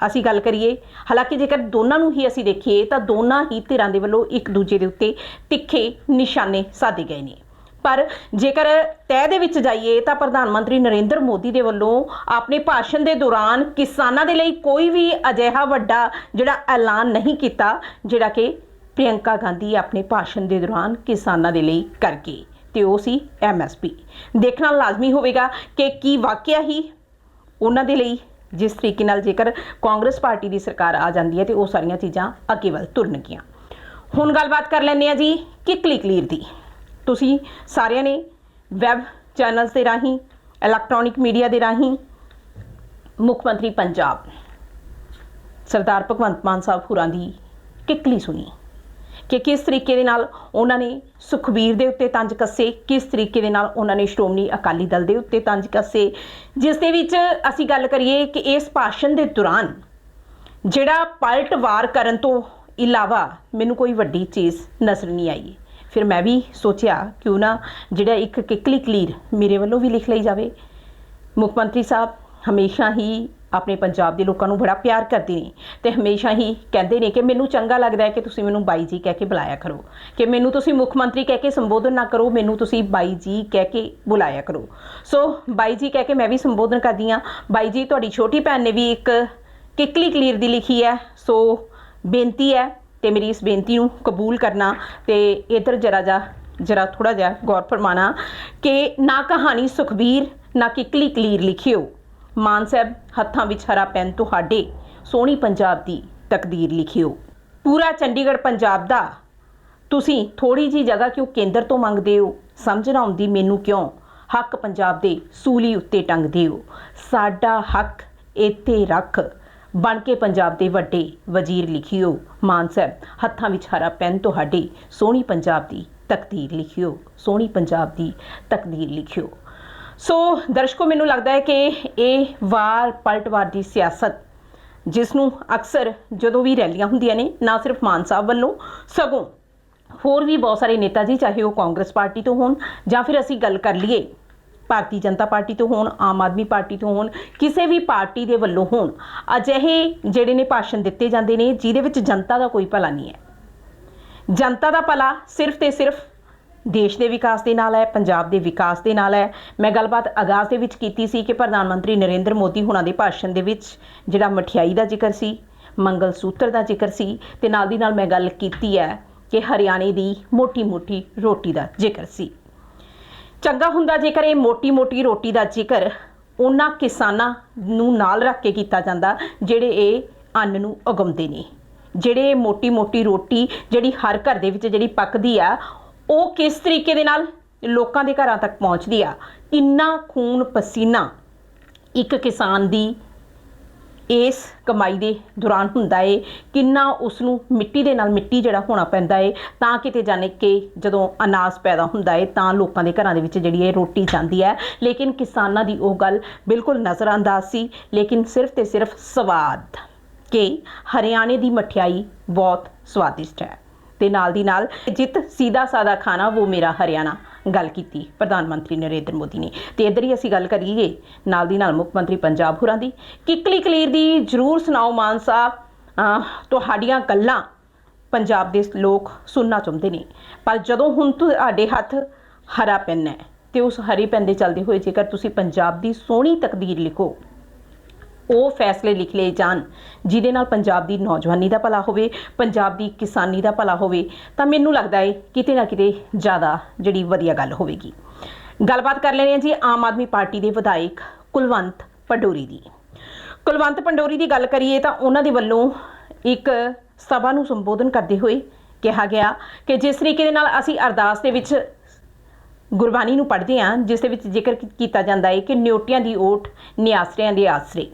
ਅਸੀਂ ਗੱਲ ਕਰੀਏ, ਹਾਲਾਂਕਿ ਜੇਕਰ ਦੋਨਾਂ ਨੂੰ ਹੀ ਅਸੀਂ ਦੇਖੀਏ, ਤਾਂ ਦੋਨਾਂ ਹੀ ਧਿਰਾਂ ਦੇ ਵੱਲੋਂ ਇੱਕ ਦੂਜੇ ਦੇ ਉੱਤੇ ਤਿੱਖੇ ਨਿਸ਼ਾਨੇ ਸਾਧੇ ਗਏ ਨੇ। ਪਰ ਜੇਕਰ ਤਹਿ ਦੇ ਵਿੱਚ ਜਾਈਏ, ਤਾਂ ਪ੍ਰਧਾਨ ਮੰਤਰੀ ਨਰਿੰਦਰ ਮੋਦੀ ਦੇ ਵੱਲੋਂ ਆਪਣੇ ਭਾਸ਼ਣ ਦੇ ਦੌਰਾਨ ਕਿਸਾਨਾਂ ਦੇ ਲਈ ਕੋਈ ਵੀ ਅਜਿਹਾ ਵੱਡਾ ਜਿਹੜਾ ਐਲਾਨ ਨਹੀਂ ਕੀਤਾ, ਜਿਹੜਾ ਕਿ ਪ੍ਰਿਯੰਕਾ ਗਾਂਧੀ ਆਪਣੇ ਭਾਸ਼ਣ ਦੇ ਦੌਰਾਨ ਕਿਸਾਨਾਂ ਦੇ ਲਈ ਕਰਕੇ ਗਈ ਤੇ ਉਹ ਸੀ ਐਮਐਸਪੀ ਦੇਖਣਾ ਲਾਜ਼ਮੀ ਹੋਵੇਗਾ ਕਿ ਕੀ ਵਾਕਿਆ ਹੀ ਉਹਨਾਂ ਦੇ ਲਈ ਜਿਸ ਤਰੀਕੇ ਨਾਲ ਜੇਕਰ ਕਾਂਗਰਸ ਪਾਰਟੀ ਦੀ ਸਰਕਾਰ ਆ ਜਾਂਦੀ ਹੈ ਤੇ ਉਹ ਸਾਰੀਆਂ ਚੀਜ਼ਾਂ ਅੱਗੇ ਵੱਲ ਤੁਰਨਗੀਆਂ। ਹੁਣ ਗੱਲਬਾਤ ਕਰ ਲੈਂਦੇ ਆ ਜੀ ਕਿਕਲੀ ਕਲੀਰ ਦੀ। ਤੁਸੀਂ ਸਾਰਿਆਂ ਨੇ ਵੈਬ ਚੈਨਲਸ ਦੇ ਰਾਹੀਂ, ਇਲੈਕਟ੍ਰੋਨਿਕ ਮੀਡੀਆ ਦੇ ਰਾਹੀਂ, ਮੁੱਖ ਮੰਤਰੀ ਪੰਜਾਬ ਸਰਦਾਰ ਭਗਵੰਤ ਮਾਨ ਸਾਹਿਬ ਹੋਰਾਂ ਦੀ ਕਿਕਲੀ ਸੁਣੀ। ਕਿ ਕਿਸ ਤਰੀਕੇ ਦੇ ਨਾਲ ਉਹਨਾਂ ਨੇ ਸੁਖਬੀਰ ਦੇ ਉੱਤੇ ਤੰਜ ਕੱਸੇ, ਕਿਸ ਤਰੀਕੇ ਦੇ ਨਾਲ ਉਹਨਾਂ ਨੇ ਸ਼੍ਰੋਮਣੀ ਅਕਾਲੀ ਦਲ ਦੇ ਉੱਤੇ ਤੰਜ ਕੱਸੇ। ਜਿਸ ਦੇ ਵਿੱਚ ਅਸੀਂ ਗੱਲ ਕਰੀਏ ਕਿ ਇਸ ਭਾਸ਼ਣ ਦੇ ਦੌਰਾਨ ਜਿਹੜਾ ਪਲਟਵਾਰ ਕਰਨ ਤੋਂ ਇਲਾਵਾ ਮੈਨੂੰ ਕੋਈ ਵੱਡੀ ਚੀਜ਼ ਨਜ਼ਰ ਨਹੀਂ ਆਈ। ਫਿਰ ਮੈਂ ਵੀ ਸੋਚਿਆ ਕਿਉਂ ਨਾ ਜਿਹੜਾ ਇੱਕ ਕਿਕਲੀ ਕਲੀਰ ਮੇਰੇ ਵੱਲੋਂ ਵੀ ਲਿਖ ਲਈ ਜਾਵੇ। ਮੁੱਖ ਮੰਤਰੀ ਸਾਹਿਬ ਹਮੇਸ਼ਾ ਹੀ ਆਪਣੇ ਪੰਜਾਬ ਦੇ ਲੋਕਾਂ ਨੂੰ ਬੜਾ ਪਿਆਰ ਕਰਦੇ ਨੇ ਤੇ ਹਮੇਸ਼ਾ ਹੀ ਕਹਿੰਦੇ ਨੇ ਕਿ ਮੈਨੂੰ ਚੰਗਾ ਲੱਗਦਾ ਹੈ ਕਿ ਤੁਸੀਂ ਮੈਨੂੰ ਬਾਈ ਜੀ ਕਹਿ ਕੇ ਬੁਲਾਇਆ ਕਰੋ, ਕਿ ਮੈਨੂੰ ਤੁਸੀਂ ਮੁੱਖ ਮੰਤਰੀ ਕਹਿ ਕੇ ਸੰਬੋਧਨ ਨਾ ਕਰੋ, ਮੈਨੂੰ ਤੁਸੀਂ ਬਾਈ ਜੀ ਕਹਿ ਕੇ ਬੁਲਾਇਆ ਕਰੋ। ਸੋ ਬਾਈ ਜੀ ਕਹਿ ਕੇ ਮੈਂ ਵੀ ਸੰਬੋਧਨ ਕਰਦੀ ਹਾਂ। ਬਾਈ ਜੀ, ਤੁਹਾਡੀ ਛੋਟੀ ਭੈਣ ਨੇ ਵੀ ਇੱਕ ਕਿਕਲੀ ਕਲੀਰ ਦੀ ਲਿਖੀ ਹੈ, ਸੋ ਬੇਨਤੀ ਹੈ ਤੇ ਮੇਰੀ ਇਸ ਬੇਨਤੀ ਨੂੰ ਕਬੂਲ ਕਰਨਾ ਤੇ ਇਧਰ ਜਰਾ ਜਾ ਜਰਾ ਥੋੜਾ ਜਿਹਾ ਗੌਰ ਫਰਮਾਣਾ ਕਿ ਨਾ ਕਹਾਣੀ ਸੁਖਬੀਰ, ਨਾ ਕਿਕਲੀ ਕਲੀਰ ਲਿਖਿਓ। ਮਾਨ ਸਾਹਿਬ, ਹੱਥਾਂ ਵਿੱਚ ਹਰਾ ਪੈਨ ਤੁਹਾਡੇ, ਸੋਹਣੀ ਪੰਜਾਬ ਦੀ ਤਕਦੀਰ ਲਿਖਿਓ। ਪੂਰਾ ਚੰਡੀਗੜ੍ਹ ਪੰਜਾਬ ਦਾ। ਤੁਸੀਂ ਥੋੜੀ ਜੀ ਜਗ੍ਹਾ ਕਿਉਂ ਕੇਂਦਰ ਤੋਂ ਮੰਗਦੇ ਹੋ? ਸਮਝ ਨਾ ਆਉਂਦੀ ਮੈਨੂੰ ਕਿਉਂ? ਹੱਕ ਪੰਜਾਬ ਦੇ ਸੂਲੀ ਉੱਤੇ ਟੰਗਦੇ ਹੋ। ਸਾਡਾ ਹੱਕ ਇੱਥੇ ਰੱਖ। ਬਣ ਕੇ ਪੰਜਾਬ ਦੇ ਵੱਡੇ ਵਜ਼ੀਰ ਲਿਖਿਓ। ਮਾਨ ਸਾਹਿਬ, ਹੱਥਾਂ ਵਿੱਚ ਹਰਾ ਪੈਨ ਤੁਹਾਡੇ, ਸੋਹਣੀ ਪੰਜਾਬ ਦੀ ਤਕਦੀਰ ਲਿਖਿਓ। ਸੋਹਣੀ ਪੰਜਾਬ ਦੀ ਤਕਦੀਰ ਲਿਖਿਓ। ਸੋ ਦਰਸ਼ਕੋ, ਮੈਨੂੰ ਲੱਗਦਾ ਹੈ ਕਿ ਇਹ ਵਾਰ ਪਲਟਵਾਰ ਦੀ ਸਿਆਸਤ ਜਿਸ ਨੂੰ ਅਕਸਰ ਜਦੋਂ ਵੀ ਰੈਲੀਆਂ ਹੁੰਦੀਆਂ ਨੇ, ਨਾ ਸਿਰਫ ਮਾਨ ਸਾਹਿਬ ਵੱਲੋਂ, ਸਗੋਂ ਹੋਰ ਵੀ ਬਹੁਤ ਸਾਰੇ ਨੇਤਾ ਜੀ, ਚਾਹੇ ਉਹ ਕਾਂਗਰਸ ਪਾਰਟੀ ਤੋਂ ਹੋਣ, ਜਾਂ ਫਿਰ ਅਸੀਂ ਗੱਲ ਕਰ ਲਈਏ, ਭਾਰਤੀ ਜਨਤਾ ਪਾਰਟੀ ਤੋਂ ਹੋਣ, ਆਮ ਆਦਮੀ ਪਾਰਟੀ ਤੋਂ ਹੋਣ, ਕਿਸੇ ਵੀ ਪਾਰਟੀ ਦੇ ਵੱਲੋਂ ਹੋਣ, ਅਜਿਹੇ ਜਿਹੜੇ ਨੇ ਭਾਸ਼ਣ ਦਿੱਤੇ ਜਾਂਦੇ ਨੇ, ਜਿਹਦੇ ਵਿੱਚ ਜਨਤਾ ਦਾ ਕੋਈ ਭਲਾ ਨਹੀਂ ਹੈ। ਜਨਤਾ ਦਾ ਭਲਾ ਸਿਰਫ ਤੇ ਸਿਰਫ ਦੇਸ਼ ਦੇ ਵਿਕਾਸ ਦੇ ਨਾਲ ਹੈ, ਪੰਜਾਬ ਦੇ ਵਿਕਾਸ ਦੇ ਨਾਲ ਹੈ। ਮੈਂ ਗੱਲਬਾਤ ਆਗਾਜ਼ ਦੇ ਵਿੱਚ ਕੀਤੀ ਸੀ ਕਿ ਪ੍ਰਧਾਨ ਮੰਤਰੀ ਨਰਿੰਦਰ ਮੋਦੀ ਹੁਣਾਂ ਦੇ ਭਾਸ਼ਣ ਦੇ ਵਿੱਚ ਜਿਹੜਾ ਮਠਿਆਈ ਦਾ ਜ਼ਿਕਰ ਸੀ, ਮੰਗਲ ਸੂਤਰ ਦਾ ਜ਼ਿਕਰ ਸੀ ਤੇ ਨਾਲ ਦੀ ਨਾਲ ਮੈਂ ਗੱਲ ਕੀਤੀ ਹੈ ਕਿ ਹਰਿਆਣੇ ਦੀ ਮੋਟੀ-ਮੋਟੀ ਰੋਟੀ ਦਾ ਜ਼ਿਕਰ ਸੀ। ਚੰਗਾ ਹੁੰਦਾ ਜੇਕਰ ਇਹ ਮੋਟੀ-ਮੋਟੀ ਰੋਟੀ ਦਾ ਜ਼ਿਕਰ ਉਹਨਾਂ ਕਿਸਾਨਾਂ ਨੂੰ ਨਾਲ ਰੱਖ ਕੇ ਕੀਤਾ ਜਾਂਦਾ, ਜਿਹੜੇ ਇਹ ਅੰਨ ਨੂੰ ਉਗਾਉਂਦੇ ਨੇ। ਜਿਹੜੇ ਮੋਟੀ-ਮੋਟੀ ਰੋਟੀ ਜਿਹੜੀ ਹਰ ਘਰ ਦੇ ਵਿੱਚ ਜਿਹੜੀ ਪੱਕਦੀ ਆ ਉਹ ਕਿਸ ਤਰੀਕੇ ਦੇ ਨਾਲ ਲੋਕਾਂ ਦੇ ਘਰਾਂ ਤੱਕ ਪਹੁੰਚਦੀ ਆ? ਕਿੰਨਾ ਖੂਨ ਪਸੀਨਾ ਇੱਕ ਕਿਸਾਨ ਦੀ ਇਸ ਕਮਾਈ ਦੇ ਦੌਰਾਨ ਹੁੰਦਾ ਏ। ਕਿੰਨਾ ਉਸ ਨੂੰ ਮਿੱਟੀ ਦੇ ਨਾਲ ਮਿੱਟੀ ਜਿਹੜਾ ਹੋਣਾ ਪੈਂਦਾ ਏ। ਤਾਂ ਕਿਤੇ ਜਾਣੇ ਕਿ ਜਦੋਂ ਅਨਾਜ ਪੈਦਾ ਹੁੰਦਾ ਏ, ਤਾਂ ਲੋਕਾਂ ਦੇ ਘਰਾਂ ਦੇ ਵਿੱਚ ਜਿਹੜੀ ਇਹ ਰੋਟੀ ਜਾਂਦੀ ਹੈ। ਲੇਕਿਨ ਕਿਸਾਨਾਂ ਦੀ ਉਹ ਗੱਲ ਬਿਲਕੁਲ ਨਜ਼ਰਅੰਦਾਜ਼ ਸੀ। ਲੇਕਿਨ ਸਿਰਫ ਤੇ ਸਿਰਫ ਸਵਾਦ ਕਿ ਹਰਿਆਣੇ ਦੀ ਮਠਿਆਈ ਬਹੁਤ ਸਵਾਦਿਸ਼ਟ ਹੈ। ਤੇ ਨਾਲ ਦੀ ਨਾਲ ਜਿੱਤ ਸੀਦਾ ਸਾਦਾ ਖਾਣਾ ਉਹ ਮੇਰਾ ਹਰਿਆਣਾ, ਗੱਲ ਕੀਤੀ ਪ੍ਰਧਾਨ ਮੰਤਰੀ ਨਰਿੰਦਰ ਮੋਦੀ ਨੇ। ਤੇ ਇਧਰ ਹੀ ਅਸੀਂ ਗੱਲ ਕਰੀਏ ਨਾਲ ਦੀ ਨਾਲ ਮੁੱਖ ਮੰਤਰੀ ਪੰਜਾਬ ਹੁਰਾਂ ਦੀ। ਕਿਕਲੀ ਕਲੀਰ ਦੀ ਜਰੂਰ ਸੁਣਾਓ ਮਾਨ ਸਾਹਿਬ ਤੁਹਾਡੀਆਂ ਗੱਲਾਂ ਪੰਜਾਬ ਦੇ ਲੋਕ ਸੁਣਨਾ ਚਾਹੁੰਦੇ ਨੇ। ਪਰ ਜਦੋਂ ਹੁਣ ਤੁਹਾਡੇ ਹੱਥ ਹਰਾ ਪੈਨ ਹੈ ਤੇ ਉਸ ਹਰੀ ਪੈਨ ਦੇ ਚੱਲਦੇ ਹੋਏ ਜੇਕਰ ਤੁਸੀਂ ਪੰਜਾਬ ਦੀ ਸੋਹਣੀ ਤਕਦੀਰ ਲਿਖੋ ਉਹ ਫੈਸਲੇ ਲਿਖ ਲਏ ਜਾਣ, ਜਿਹਦੇ ਨਾਲ ਪੰਜਾਬ ਦੀ ਨੌਜਵਾਨੀ ਦਾ ਭਲਾ ਹੋਵੇ, ਪੰਜਾਬ ਦੀ ਕਿਸਾਨੀ ਦਾ ਭਲਾ ਹੋਵੇ, ਤਾਂ ਮੈਨੂੰ ਲੱਗਦਾ ਹੈ ਕਿਤੇ ਨਾ ਕਿਤੇ ਜ਼ਿਆਦਾ ਜਿਹੜੀ ਵਧੀਆ ਗੱਲ ਹੋਵੇਗੀ। ਗੱਲਬਾਤ ਕਰ ਲੈਣੇ ਹਾਂ ਜੀ ਆਮ ਆਦਮੀ ਪਾਰਟੀ ਦੇ ਵਿਧਾਇਕ ਕੁਲਵੰਤ ਪੰਡੋਰੀ ਦੀ। ਕੁਲਵੰਤ ਪੰਡੋਰੀ ਦੀ ਗੱਲ ਕਰੀਏ ਤਾਂ ਉਹਨਾਂ ਦੇ ਵੱਲੋਂ ਇੱਕ ਸਭਾ ਨੂੰ ਸੰਬੋਧਨ ਕਰਦੇ ਹੋਏ ਕਿਹਾ ਗਿਆ ਕਿ ਜਿਸ ਤਰੀਕੇ ਦੇ ਨਾਲ ਅਸੀਂ ਅਰਦਾਸ ਦੇ ਵਿੱਚ ਗੁਰਬਾਣੀ ਨੂੰ ਪੜ੍ਹਦੇ ਹਾਂ, ਜਿਸ ਦੇ ਵਿੱਚ ਜ਼ਿਕਰ ਕੀਤਾ ਜਾਂਦਾ ਹੈ ਕਿ ਨਿਉਟਿਆਂ ਦੀ ਓਟ, ਨਿਆਸਰਿਆਂ ਦੇ ਆਸਰੇ।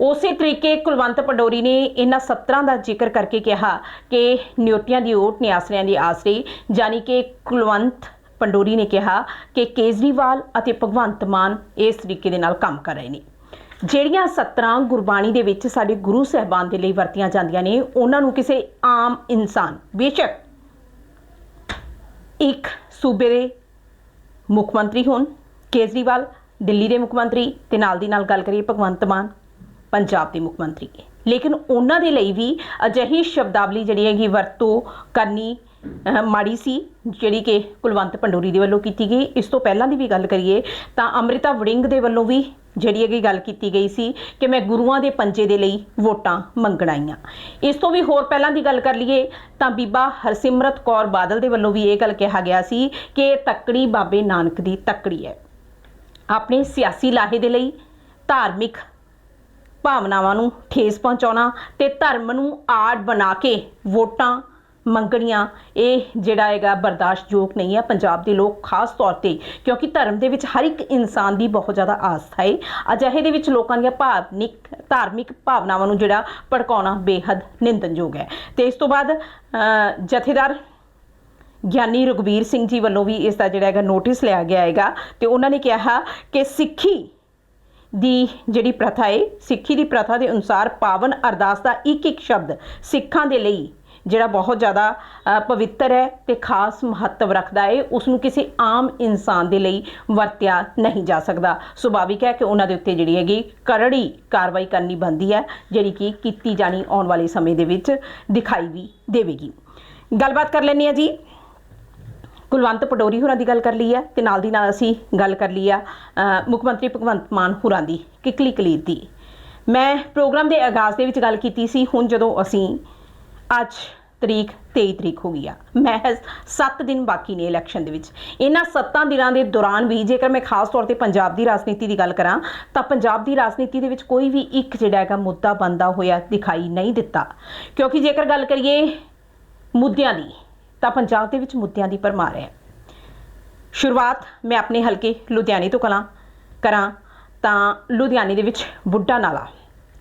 ਉਸੇ ਤਰੀਕੇ ਕੁਲਵੰਤ ਪੰਡੋਰੀ ਨੇ ਇਹਨਾਂ ਸੱਤਰਾਂ ਦਾ ਜ਼ਿਕਰ ਕਰਕੇ ਕਿਹਾ ਕਿ ਨਿਉਟਿਆਂ ਦੀ ਓਟ ਨੇ ਆਸਰਿਆਂ ਦੇ ਆਸਰੇ, ਯਾਨੀ ਕਿ ਕੁਲਵੰਤ ਪੰਡੋਰੀ ਨੇ ਕਿਹਾ ਕਿ ਕੇਜਰੀਵਾਲ ਅਤੇ ਭਗਵੰਤ ਮਾਨ ਇਸ ਤਰੀਕੇ ਦੇ ਨਾਲ ਕੰਮ ਕਰ ਰਹੇ ਨੇ। ਜਿਹੜੀਆਂ ਸੱਤਰਾਂ ਗੁਰਬਾਣੀ ਦੇ ਵਿੱਚ ਸਾਡੇ ਗੁਰੂ ਸਾਹਿਬਾਨ ਦੇ ਲਈ ਵਰਤੀਆਂ ਜਾਂਦੀਆਂ ਨੇ, ਉਹਨਾਂ ਨੂੰ ਕਿਸੇ ਆਮ ਇਨਸਾਨ, ਬੇਸ਼ੱਕ ਇੱਕ ਸੂਬੇ ਦੇ ਮੁੱਖ ਮੰਤਰੀ ਹੋਣ, ਕੇਜਰੀਵਾਲ, ਦਿੱਲੀ ਦੇ ਮੁੱਖ ਮੰਤਰੀ, ਤੇ ਨਾਲ ਦੀ ਨਾਲ ਗੱਲ ਕਰੀਏ ਭਗਵੰਤ ਮਾਨ ਪੰਜਾਬ ਦੇ ਮੁੱਖ ਮੰਤਰੀ ਲੇਕਿਨ ਉਹਨਾਂ ਦੇ ਲਈ ਵੀ ਅਜਿਹੀ ਸ਼ਬਦਾਵਲੀ ਜਿਹੜੀ ਹੈਗੀ ਵਰਤੋਂ ਕਰਨੀ ਮਾੜੀ ਸੀ, ਜਿਹੜੀ ਕਿ ਕੁਲਵੰਤ ਪੰਡੋਰੀ ਦੇ ਵੱਲੋਂ ਕੀਤੀ ਗਈ। ਇਸ ਤੋਂ ਪਹਿਲਾਂ ਦੀ ਵੀ ਗੱਲ ਕਰੀਏ ਤਾਂ ਅੰਮ੍ਰਿਤਾ ਵੜਿੰਗ ਦੇ ਵੱਲੋਂ ਵੀ ਜਿਹੜੀ ਹੈਗੀ ਗੱਲ ਕੀਤੀ ਗਈ ਸੀ ਕਿ ਮੈਂ ਗੁਰੂਆਂ ਦੇ ਪੰਜੇ ਦੇ ਲਈ ਵੋਟਾਂ ਮੰਗਣ ਆਈਆਂ ਇਸ ਤੋਂ ਵੀ ਹੋਰ ਪਹਿਲਾਂ ਦੀ ਗੱਲ ਕਰ ਲਈਏ ਤਾਂ ਬੀਬਾ ਹਰਸਿਮਰਤ ਕੌਰ ਬਾਦਲ ਦੇ ਵੱਲੋਂ ਵੀ ਇਹ ਗੱਲ ਕਿਹਾ ਗਿਆ ਸੀ ਕਿ ਇਹ ਤੱਕੜੀ ਬਾਬੇ ਨਾਨਕ ਦੀ ਤੱਕੜੀ ਹੈ। ਆਪਣੇ ਸਿਆਸੀ ਲਾਹੇ ਦੇ ਲਈ ਧਾਰਮਿਕ ਭਾਵਨਾਵਾਂ ਨੂੰ ਠੇਸ ਪਹੁੰਚਾਉਣਾ ਤੇ ਧਰਮ ਨੂੰ ਆੜ ਬਣਾ ਕੇ ਵੋਟਾਂ ਮੰਗਣੀਆਂ, ਇਹ ਜਿਹੜਾ ਹੈਗਾ ਬਰਦਾਸ਼ਤਯੋਗ ਨਹੀਂ ਹੈ ਪੰਜਾਬ ਦੇ ਲੋਕ ਖਾਸ ਤੌਰ ਤੇ, ਕਿਉਂਕਿ ਧਰਮ ਦੇ ਵਿੱਚ ਹਰ ਇੱਕ ਇਨਸਾਨ ਦੀ ਬਹੁਤ ਜ਼ਿਆਦਾ ਆਸਥਾ ਹੈ। ਅਜਿਹੇ ਦੇ ਵਿੱਚ ਲੋਕਾਂ ਦੀਆਂ ਭਾਵਨਿਕ, ਧਾਰਮਿਕ ਭਾਵਨਾਵਾਂ ਨੂੰ ਜਿਹੜਾ ਭੜਕਾਉਣਾ ਬੇਹੱਦ ਨਿੰਦਨਯੋਗ ਹੈ। ਤੇ ਇਸ ਤੋਂ ਬਾਅਦ ਜਥੇਦਾਰ ਗਿਆਨੀ ਰਘਬੀਰ ਸਿੰਘ ਜੀ ਵੱਲੋਂ ਵੀ ਇਸ ਦਾ ਜਿਹੜਾ ਹੈਗਾ ਨੋਟਿਸ ਲਿਆ ਗਿਆ ਹੈਗਾ ਤੇ ਉਹਨਾਂ ਨੇ ਕਿਹਾ ਕਿ ਸਿੱਖੀ ਦੀ ਜਿਹੜੀ ਪ੍ਰਥਾ ਹੈ ਸਿੱਖੀ ਦੀ ਪ੍ਰਥਾ ਦੇ ਅਨੁਸਾਰ ਪਾਵਨ ਅਰਦਾਸ ਦਾ ਇੱਕ ਇੱਕ ਸ਼ਬਦ ਸਿੱਖਾਂ ਦੇ ਲਈ ਜਿਹੜਾ ਬਹੁਤ ਜ਼ਿਆਦਾ ਪਵਿੱਤਰ ਹੈ ਤੇ ਖਾਸ ਮਹੱਤਵ ਰੱਖਦਾ ਹੈ ਉਸ ਨੂੰ ਕਿਸੇ ਆਮ ਇਨਸਾਨ ਦੇ ਲਈ ਵਰਤਿਆ ਨਹੀਂ ਜਾ ਸਕਦਾ। ਸੁਭਾਵਿਕ ਹੈ ਕਿ ਉਹਨਾਂ ਦੇ ਉੱਤੇ ਜਿਹੜੀ ਹੈਗੀ ਕਰੜੀ ਕਾਰਵਾਈ ਕਰਨੀ ਬਣਦੀ ਹੈ, ਜਿਹੜੀ ਕਿ ਕੀਤੀ ਜਾਣੀ ਆਉਣ ਵਾਲੇ ਸਮੇਂ ਦੇ ਵਿੱਚ ਦਿਖਾਈ ਵੀ ਦੇਵੇਗੀ। ਗੱਲਬਾਤ ਕਰ ਲੈਂਦੇ ਹਾਂ ਜੀ। ਕੁਲਵੰਤ ਪਟੋਰੀ ਹੋਰਾਂ ਦੀ ਗੱਲ ਕਰ ਲਈ ਹੈ ਤੇ ਨਾਲ ਦੀ ਨਾਲ ਅਸੀਂ ਗੱਲ ਕਰ ਲਈ ਆ ਮੁੱਖ ਮੰਤਰੀ ਭਗਵੰਤ ਮਾਨ ਹੋਰਾਂ ਦੀ, ਕਿਕਲੀ ਕਲੀਰ ਦੀ। ਮੈਂ ਪ੍ਰੋਗਰਾਮ ਦੇ ਆਗਾਜ਼ ਦੇ ਵਿੱਚ ਗੱਲ ਕੀਤੀ ਸੀ, ਹੁਣ ਜਦੋਂ ਅਸੀਂ ਅੱਜ ਤਰੀਕ 23 ਤਰੀਕ ਹੋ ਗਈ ਆ ਮਹਿਜ਼ 7 ਦਿਨ ਬਾਕੀ ਨੇ ਇਲੈਕਸ਼ਨ ਦੇ ਵਿੱਚ। ਇਹਨਾਂ 7 ਦਿਨਾਂ ਦੇ ਦੌਰਾਨ ਵੀ ਜੇਕਰ ਮੈਂ ਖਾਸ ਤੌਰ ਤੇ ਪੰਜਾਬ ਦੀ ਰਾਜਨੀਤੀ ਦੀ ਗੱਲ ਕਰਾਂ, ਤਾਂ ਪੰਜਾਬ ਦੀ ਰਾਜਨੀਤੀ ਦੇ ਵਿੱਚ ਕੋਈ ਵੀ ਇੱਕ ਜਿਹੜਾ ਹੈਗਾ ਮੁੱਦਾ ਬੰਦਾ ਹੋਇਆ ਦਿਖਾਈ ਨਹੀਂ ਦਿੱਤਾ। ਕਿਉਂਕਿ ਜੇਕਰ ਗੱਲ ਕਰੀਏ ਮੁੱਦਿਆਂ ਦੀ ਤਾਂ ਪੰਜਾਬ ਦੇ ਵਿੱਚ ਮੁੱਦਿਆਂ ਦੀ ਭਰਮਾਰ ਹੈ। ਸ਼ੁਰੂਆਤ ਮੈਂ ਆਪਣੇ ਹਲਕੇ ਲੁਧਿਆਣੇ ਤੋਂ ਕਰਾਂ ਕਰਾਂ ਤਾਂ ਲੁਧਿਆਣੇ ਦੇ ਵਿੱਚ ਬੁੱਢਾ ਨਾਲਾ,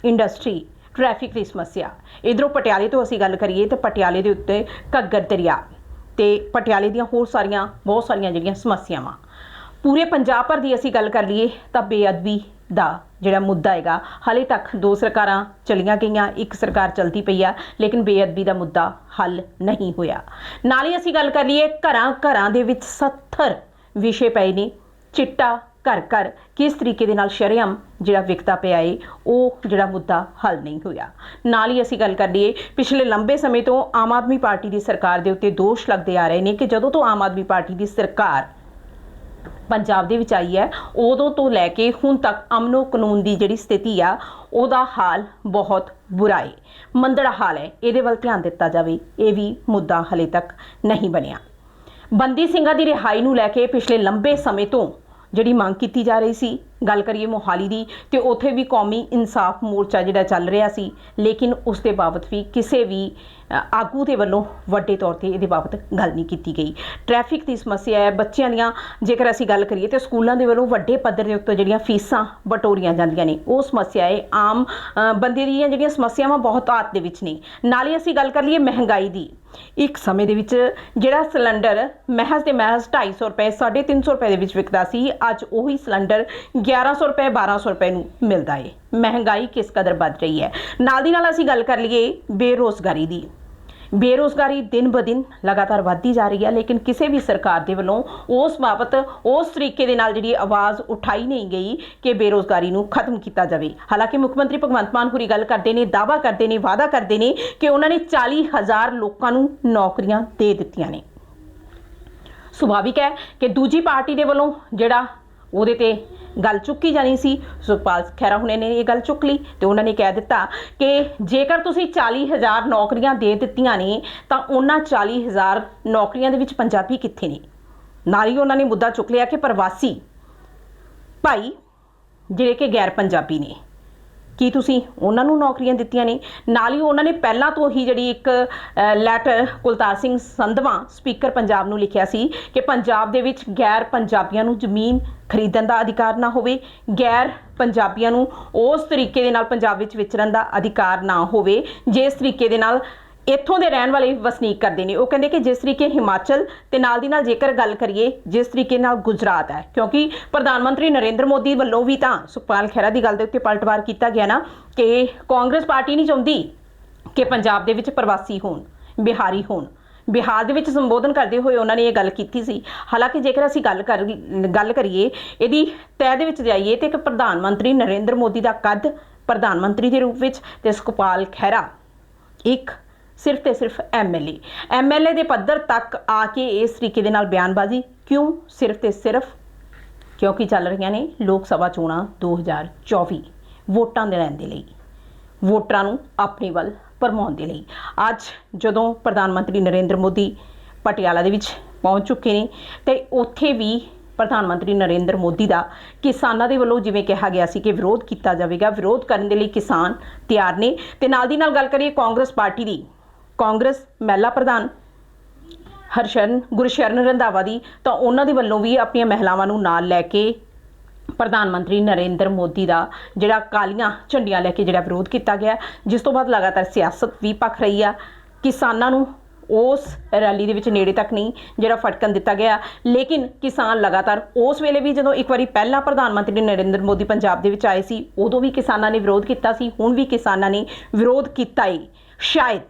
ਇੰਡਸਟਰੀ, ਟ੍ਰੈਫਿਕ ਦੀ ਸਮੱਸਿਆ। ਇਧਰੋਂ ਪਟਿਆਲੇ ਤੋਂ ਅਸੀਂ ਗੱਲ ਕਰੀਏ ਤਾਂ ਪਟਿਆਲੇ ਦੇ ਉੱਤੇ ਘੱਗਰ ਦਰਿਆ ਤੇ ਪਟਿਆਲੇ ਦੀਆਂ ਹੋਰ ਸਾਰੀਆਂ ਬਹੁਤ ਸਾਰੀਆਂ ਜਿਹੜੀਆਂ ਸਮੱਸਿਆਵਾਂ। ਪੂਰੇ ਪੰਜਾਬ ਭਰ ਦੀ ਅਸੀਂ ਗੱਲ ਕਰ ਲਈਏ ਤਾਂ ਬੇਅਦਬੀ ਦਾ ਜਿਹੜਾ ਮੁੱਦਾ ਹੈਗਾ, ਹਾਲੇ ਤੱਕ ਦੋ ਸਰਕਾਰਾਂ ਚਲੀਆਂ ਗਈਆਂ, ਇੱਕ ਸਰਕਾਰ ਚਲਦੀ ਪਈ ਆ, ਲੇਕਿਨ ਬੇਅਦਬੀ ਦਾ ਮੁੱਦਾ ਹੱਲ ਨਹੀਂ ਹੋਇਆ। ਨਾਲ ਹੀ ਅਸੀਂ ਗੱਲ ਕਰ ਲਈਏ, ਘਰਾਂ ਘਰਾਂ ਦੇ ਵਿੱਚ 70 ਵਿਸ਼ੇ ਪਏ ਨੇ। ਚਿੱਟਾ, ਘਰ ਘਰ, ਕਿਸ ਤਰੀਕੇ ਦੇ ਨਾਲ ਸ਼ਰੇਆਮ ਜਿਹੜਾ ਵਿਕਤਾ ਪਿਆ ਏ, ਉਹ ਜਿਹੜਾ ਮੁੱਦਾ ਹੱਲ ਨਹੀਂ ਹੋਇਆ। ਨਾਲ ਹੀ ਅਸੀਂ ਗੱਲ ਕਰ ਲਈਏ, ਪਿਛਲੇ ਲੰਬੇ ਸਮੇਂ ਤੋਂ ਆਮ ਆਦਮੀ ਪਾਰਟੀ ਦੀ ਸਰਕਾਰ ਦੇ ਉੱਤੇ ਦੋਸ਼ ਲੱਗਦੇ ਆ ਰਹੇ ਨੇ ਕਿ ਜਦੋਂ ਤੋਂ ਆਮ ਆਦਮੀ ਪਾਰਟੀ ਦੀ ਸਰਕਾਰ ਪੰਜਾਬ ਦੇ ਵਿੱਚ ਆਈ ਹੈ। ਉਦੋਂ ਤੋਂ ਲੈ ਕੇ ਹੁਣ ਤੱਕ ਅਮਨੋ ਕਾਨੂੰਨ ਦੀ ਜਿਹੜੀ ਸਥਿਤੀ ਆ, ਉਹਦਾ ਹਾਲ ਬਹੁਤ ਬੁਰਾ ਹੈ ਮੰਦੜਾ ਹਾਲ ਹੈ। ਇਹਦੇ ਵੱਲ ਧਿਆਨ ਦਿੱਤਾ ਜਾਵੇ। ਇਹ ਵੀ ਮੁੱਦਾ ਹਲੇ ਤੱਕ ਨਹੀਂ ਬਣਿਆ। ਬੰਦੀ ਸਿੰਘਾਂ ਦੀ ਰਿਹਾਈ ਨੂੰ ਲੈ ਕੇ ਪਿਛਲੇ ਲੰਬੇ ਸਮੇਂ ਤੋਂ ਜਿਹੜੀ ਮੰਗ ਕੀਤੀ ਜਾ ਰਹੀ ਸੀ ਗੱਲ ਕਰੀਏ ਮੋਹਾਲੀ ਦੀ, ਤੇ ਉੱਥੇ ਵੀ ਕੌਮੀ ਇਨਸਾਫ ਮੋਰਚਾ ਜਿਹੜਾ ਚੱਲ ਰਿਹਾ ਸੀ, ਲੇਕਿਨ ਉਸ ਦੇ ਬਾਬਤ ਵੀ ਕਿਸੇ ਵੀ ਆਗੂ ਦੇ ਵੱਲੋਂ ਵੱਡੇ ਤੌਰ ਤੇ ਇਹਦੇ ਬਾਬਤ ਗੱਲ ਨਹੀਂ ਕੀਤੀ ਗਈ। ਟ੍ਰੈਫਿਕ ਦੀ ਸਮੱਸਿਆ ਹੈ, ਬੱਚਿਆਂ ਦੀਆਂ, ਜੇਕਰ ਅਸੀਂ ਗੱਲ ਕਰੀਏ ਤੇ ਸਕੂਲਾਂ ਦੇ ਵੱਲੋਂ ਵੱਡੇ ਪੱਧਰ ਦੇ ਉੱਤੇ ਜਿਹੜੀਆਂ ਫੀਸਾਂ ਵਟੋਰੀਆਂ ਜਾਂਦੀਆਂ ਨੇ, ਉਹ ਸਮੱਸਿਆ ਹੈ, ਆਮ ਬੰਦੇ ਦੀਆਂ ਜਿਹੜੀਆਂ ਸਮੱਸਿਆਵਾਂ ਬਹੁਤ ਆਤ ਦੇ ਵਿੱਚ ਨੇ। ਨਾਲ ਹੀ ਅਸੀਂ ਗੱਲ ਕਰ ਲਈਏ ਮਹਿੰਗਾਈ ਦੀ। ਇੱਕ ਸਮੇਂ ਦੇ ਵਿੱਚ ਜਿਹੜਾ ਸਿਲੰਡਰ ਮਹਿਜ਼ ਤੇ ਮਹਿਜ਼ 250 ਰੁਪਏ 350 ਰੁਪਏ ਦੇ ਵਿੱਚ ਵਿਕਦਾ ਸੀ, ਅੱਜ ਉਹੀ ਸਿਲੰਡਰ 1100 ਰੁਪਏ 1200 ਰੁਪਏ ਨੂੰ ਮਿਲਦਾ ਏ। ਮਹਿੰਗਾਈ ਕਿਸ ਕਦਰ ਵੱਧ ਰਹੀ ਹੈ? ਨਾਲ ਦੀ ਨਾਲ ਅਸੀਂ ਗੱਲ ਕਰ ਲਈਏ ਬੇਰੋਜ਼ਗਾਰੀ ਦੀ। ਬੇਰੋਜ਼ਗਾਰੀ ਦਿਨ ਬ ਦਿਨ ਲਗਾਤਾਰ ਵੱਧਦੀ ਜਾ ਰਹੀ ਹੈ, ਲੇਕਿਨ ਕਿਸੇ ਵੀ ਸਰਕਾਰ ਦੇ ਵੱਲੋਂ ਉਸ ਬਾਬਤ, ਉਸ ਤਰੀਕੇ ਦੇ ਨਾਲ ਜਿਹੜੀ ਆਵਾਜ਼ ਉਠਾਈ ਨਹੀਂ ਗਈ ਕਿ ਬੇਰੋਜ਼ਗਾਰੀ ਨੂੰ ਖਤਮ ਕੀਤਾ ਜਾਵੇ। ਹਾਲਾਂਕਿ ਮੁੱਖ ਮੰਤਰੀ ਭਗਵੰਤ ਮਾਨ ਹੁਰੀ ਗੱਲ ਕਰਦੇ ਨੇ, ਦਾਅਵਾ ਕਰਦੇ ਨੇ, ਵਾਅਦਾ ਕਰਦੇ ਨੇ ਕਿ ਉਹਨਾਂ ਨੇ 40000 ਲੋਕਾਂ ਨੂੰ ਨੌਕਰੀਆਂ ਦੇ ਦਿੱਤੀਆਂ ਨੇ। ਸੁਭਾਵਿਕ ਹੈ ਕਿ ਦੂਜੀ ਪਾਰਟੀ ਦੇ ਵੱਲੋਂ ਜਿਹੜਾ ਉਹਦੇ ਤੇ ਗੱਲ ਚੁੱਕੀ ਜਾਣੀ ਸੀ। ਸੁਖਪਾਲ ਖਹਿਰਾ ਹੁਣੇ ਨੇ ਇਹ ਗੱਲ ਚੁੱਕ ਲਈ ਤੇ ਉਹਨਾਂ ਨੇ ਕਹਿ ਦਿੱਤਾ ਕਿ ਜੇਕਰ ਤੁਸੀਂ 40000 ਨੌਕਰੀਆਂ ਦੇ ਦਿੱਤੀਆਂ ਨੇ, ਤਾਂ ਉਹਨਾਂ 40000 ਨੌਕਰੀਆਂ ਦੇ ਵਿੱਚ ਪੰਜਾਬੀ ਕਿੱਥੇ ਨੇ? ਨਾਲ ਹੀ ਉਹਨਾਂ ਨੇ ਮੁੱਦਾ ਚੁੱਕ ਲਿਆ ਕਿ ਪ੍ਰਵਾਸੀ ਭਾਈ ਜਿਹੜੇ ਕਿ ਗੈਰ ਪੰਜਾਬੀ ਨੇ। ਕੀ ਤੁਸੀਂ ਉਹਨਾਂ ਨੂੰ ਨੌਕਰੀਆਂ ਦਿੱਤੀਆਂ ਨੇ? ਨਾਲ ਹੀ ਉਹਨਾਂ ਨੇ ਪਹਿਲਾਂ ਤੋਂ ਹੀ ਜਿਹੜੀ ਇੱਕ ਲੈਟਰ ਕੁਲਤਾਰ ਸਿੰਘ ਸੰਧਵਾ ਸਪੀਕਰ ਪੰਜਾਬ ਨੂੰ ਲਿਖਿਆ ਸੀ ਕਿ ਪੰਜਾਬ ਦੇ ਵਿੱਚ ਗੈਰ ਪੰਜਾਬੀਆਂ ਨੂੰ ਜ਼ਮੀਨ ਖਰੀਦਣ ਦਾ ਅਧਿਕਾਰ ਨਾ ਹੋਵੇ, ਗੈਰ ਪੰਜਾਬੀਆਂ ਨੂੰ ਉਸ ਤਰੀਕੇ ਦੇ ਨਾਲ ਪੰਜਾਬ ਵਿੱਚ ਵਿਚਰਨ ਦਾ ਅਧਿਕਾਰ ਨਾ ਹੋਵੇ ਜਿਸ ਤਰੀਕੇ ਦੇ ਨਾਲ ਇੱਥੋਂ ਦੇ ਰਹਿਣ ਵਾਲੇ ਵਸਨੀਕ ਕਰਦੇ ਨੇ। ਉਹ ਕਹਿੰਦੇ ਕਿ ਜਿਸ ਤਰੀਕੇ ਹਿਮਾਚਲ ਤੇ ਨਾਲ ਦੀ ਨਾਲ ਜੇਕਰ ਗੱਲ ਕਰੀਏ, ਜਿਸ ਤਰੀਕੇ ਨਾਲ ਗੁਜਰਾਤ ਹੈ। ਕਿਉਂਕਿ ਪ੍ਰਧਾਨ ਮੰਤਰੀ ਨਰਿੰਦਰ ਮੋਦੀ ਵੱਲੋਂ ਵੀ ਤਾਂ ਸੁਖਪਾਲ ਖਹਿਰਾ ਦੀ ਗੱਲ ਦੇ ਉੱਤੇ ਪਲਟਵਾਰ ਕੀਤਾ ਗਿਆ ਨਾ ਕਿ ਕਾਂਗਰਸ ਪਾਰਟੀ ਨਹੀਂ ਚਾਹੁੰਦੀ ਕਿ ਪੰਜਾਬ ਦੇ ਵਿੱਚ ਪ੍ਰਵਾਸੀ ਹੋਣ, ਬਿਹਾਰੀ ਹੋਣ। ਬਿਹਾਰ ਦੇ ਵਿੱਚ ਸੰਬੋਧਨ ਕਰਦੇ ਹੋਏ ਉਹਨਾਂ ਨੇ ਇਹ ਗੱਲ ਕੀਤੀ ਸੀ। ਹਾਲਾਂਕਿ ਜੇਕਰ ਅਸੀਂ ਗੱਲ ਕਰ ਗੱਲ ਕਰੀਏ, ਇਹਦੀ ਤੈਅ ਦੇ ਵਿੱਚ ਜਾਈਏ ਤੇ ਇੱਕ ਪ੍ਰਧਾਨ ਮੰਤਰੀ ਨਰਿੰਦਰ ਮੋਦੀ ਦਾ ਕੱਦ ਪ੍ਰਧਾਨ ਮੰਤਰੀ ਦੇ ਰੂਪ ਵਿੱਚ ਤੇ ਸੁਖਪਾਲ ਖਹਿਰਾ ਇੱਕ ਸਿਰਫ ਤੇ ਸਿਰਫ ਐਮਐਲਏ ਐਮਐਲਏ ਦੇ ਪੱਧਰ ਤੱਕ ਆ ਕੇ ਇਸ ਤਰੀਕੇ ਦੇ ਨਾਲ ਬਿਆਨਬਾਜ਼ੀ ਕਿਉਂ ਸਿਰਫ ਤੇ ਸਿਰਫ? ਕਿਉਂਕਿ ਚੱਲ ਰਹੀਆਂ ਨੇ ਲੋਕ ਸਭਾ ਚੋਣਾਂ 2024 ਵੋਟਾਂ ਦੇ ਲੈਣ ਦੇ ਲਈ, ਵੋਟਰਾਂ ਨੂੰ ਆਪਣੇ ਵੱਲ ਭਰਮਾਉਣ ਦੇ ਲਈ। ਅੱਜ ਜਦੋਂ ਪ੍ਰਧਾਨ ਮੰਤਰੀ ਨਰਿੰਦਰ ਮੋਦੀ ਪਟਿਆਲਾ ਦੇ ਵਿੱਚ ਪਹੁੰਚ ਚੁੱਕੇ ਨੇ, ਤੇ ਉੱਥੇ ਵੀ ਪ੍ਰਧਾਨ ਮੰਤਰੀ ਨਰਿੰਦਰ ਮੋਦੀ ਦਾ ਕਿਸਾਨਾਂ ਦੇ ਵੱਲੋਂ ਜਿਵੇਂ ਕਿਹਾ ਗਿਆ ਸੀ ਕਿ ਵਿਰੋਧ ਕੀਤਾ ਜਾਵੇਗਾ, ਵਿਰੋਧ ਕਰਨ ਦੇ ਲਈ ਕਿਸਾਨ ਤਿਆਰ ਨੇ। ਤੇ ਨਾਲ ਦੀ ਨਾਲ ਗੱਲ ਕਰੀਏ ਕਾਂਗਰਸ ਪਾਰਟੀ ਦੀ ਕਾਂਗਰਸ ਮਹਿਲਾ ਪ੍ਰਧਾਨ ਹਰਸ਼ਰਨ, ਗੁਰਸ਼ਰਨ ਰੰਧਾਵਾ ਦੀ, ਤਾਂ ਉਹਨਾਂ ਦੇ ਵੱਲੋਂ ਵੀ ਆਪਣੀਆਂ ਮਹਿਲਾਵਾਂ ਨੂੰ ਨਾਲ ਲੈ ਕੇ ਪ੍ਰਧਾਨ ਮੰਤਰੀ ਨਰਿੰਦਰ ਮੋਦੀ ਦਾ ਜਿਹੜਾ ਕਾਲੀਆਂ ਝੰਡੀਆਂ ਲੈ ਕੇ ਜਿਹੜਾ ਵਿਰੋਧ ਕੀਤਾ ਗਿਆ, ਜਿਸ ਤੋਂ ਬਾਅਦ ਲਗਾਤਾਰ ਸਿਆਸਤ ਵੀ ਪੱਖ ਰਹੀ ਆ। ਕਿਸਾਨਾਂ ਨੂੰ ਉਸ ਰੈਲੀ ਦੇ ਵਿੱਚ ਨੇੜੇ ਤੱਕ ਨਹੀਂ ਜਿਹੜਾ ਫਟਕਣ ਦਿੱਤਾ ਗਿਆ, ਲੇਕਿਨ ਕਿਸਾਨ ਲਗਾਤਾਰ ਉਸ ਵੇਲੇ ਵੀ ਜਦੋਂ ਇੱਕ ਵਾਰੀ ਪਹਿਲਾਂ ਪ੍ਰਧਾਨ ਮੰਤਰੀ ਨਰਿੰਦਰ ਮੋਦੀ ਪੰਜਾਬ ਦੇ ਵਿੱਚ ਆਏ ਸੀ, ਉਦੋਂ ਵੀ ਕਿਸਾਨਾਂ ਨੇ ਵਿਰੋਧ ਕੀਤਾ ਸੀ, ਹੁਣ ਵੀ ਕਿਸਾਨਾਂ ਨੇ ਵਿਰੋਧ ਕੀਤਾ ਹੀ ਸ਼ਾਇਦ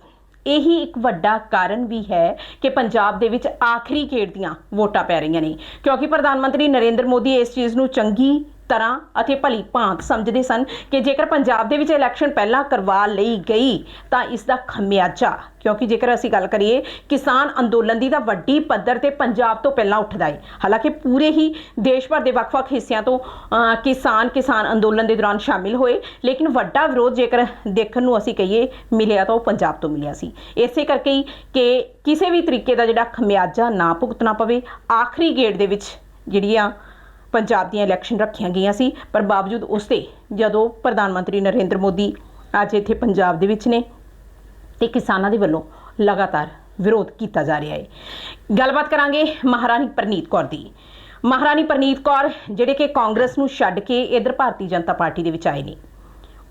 ਇਹੀ ਇੱਕ ਵੱਡਾ ਕਾਰਨ ਵੀ ਹੈ ਕਿ ਪੰਜਾਬ ਦੇ ਵਿੱਚ ਆਖਰੀ ਖੇਡ ਦੀਆਂ ਵੋਟਾਂ ਪੈ ਰਹੀਆਂ ਨੇ। ਕਿਉਂਕਿ ਪ੍ਰਧਾਨ ਮੰਤਰੀ ਨਰਿੰਦਰ ਮੋਦੀ ਇਸ ਚੀਜ਼ ਨੂੰ ਚੰਗੀ ਤਰ੍ਹਾਂ ਅਤੇ ਭਲੀ ਭਾਂਤ ਸਮਝਦੇ ਸਨ ਕਿ ਜੇਕਰ ਪੰਜਾਬ ਦੇ ਵਿੱਚ ਇਲੈਕਸ਼ਨ ਪਹਿਲਾਂ ਕਰਵਾ ਲਈ ਗਈ, ਤਾਂ ਇਸ ਦਾ ਖਮਿਆਜਾ ਕਿਉਂਕਿ ਜੇਕਰ ਅਸੀਂ ਗੱਲ ਕਰੀਏ, ਕਿਸਾਨ ਅੰਦੋਲਨ ਦੀ ਤਾਂ ਵੱਡੀ ਪੱਧਰ ਤੇ ਪੰਜਾਬ ਤੋਂ ਪਹਿਲਾਂ ਉੱਠਦਾ ਹੈ ਹਾਲਾਂਕਿ ਪੂਰੇ ਹੀ ਦੇਸ਼ ਭਰ ਦੇ ਵੱਖ-ਵੱਖ ਹਿੱਸਿਆਂ ਤੋਂ ਕਿਸਾਨ ਕਿਸਾਨ ਅੰਦੋਲਨ ਦੇ ਦੌਰਾਨ ਸ਼ਾਮਿਲ ਹੋਏ। ਲੇਕਿਨ ਵੱਡਾ ਵਿਰੋਧ ਜੇਕਰ ਦੇਖਣ ਨੂੰ ਅਸੀਂ ਕਹੀਏ, ਮਿਲਿਆ ਤਾਂ ਉਹ ਪੰਜਾਬ ਤੋਂ ਮਿਲਿਆ ਸੀ। ਇਸੇ ਕਰਕੇ ਹੀ ਕਿ ਕਿਸੇ ਵੀ ਤਰੀਕੇ ਦਾ ਜਿਹੜਾ ਖਮਿਆਜਾ ਨਾ ਭੁਗਤਣਾ ਪਵੇ, ਆਖਰੀ ਗੇੜ ਦੇ ਵਿੱਚ ਜਿਹੜੀਆਂ ਪੰਜਾਬ ਦੀਆਂ ਇਲੈਕਸ਼ਨ ਰੱਖੀਆਂ ਗਈਆਂ ਸੀ, ਪਰ ਬਾਵਜੂਦ ਉਸ ਤੇ ਜਦੋਂ ਪ੍ਰਧਾਨ ਮੰਤਰੀ ਨਰਿੰਦਰ ਮੋਦੀ ਅੱਜ ਇੱਥੇ ਪੰਜਾਬ ਦੇ ਵਿੱਚ ਨੇ, ਤੇ ਕਿਸਾਨਾਂ ਦੇ ਵੱਲੋਂ ਲਗਾਤਾਰ ਵਿਰੋਧ ਕੀਤਾ ਜਾ ਰਿਹਾ ਹੈ। ਗੱਲਬਾਤ ਕਰਾਂਗੇ ਮਹਾਰਾਣੀ ਪ੍ਰਨੀਤ ਕੌਰ ਦੀ। ਮਹਾਰਾਣੀ ਪ੍ਰਨੀਤ ਕੌਰ, ਜਿਹੜੇ ਕਿ ਕਾਂਗਰਸ ਨੂੰ ਛੱਡ ਕੇ ਇਧਰ ਭਾਰਤੀ ਜਨਤਾ ਪਾਰਟੀ ਦੇ ਵਿੱਚ ਆਏ ਨੇ,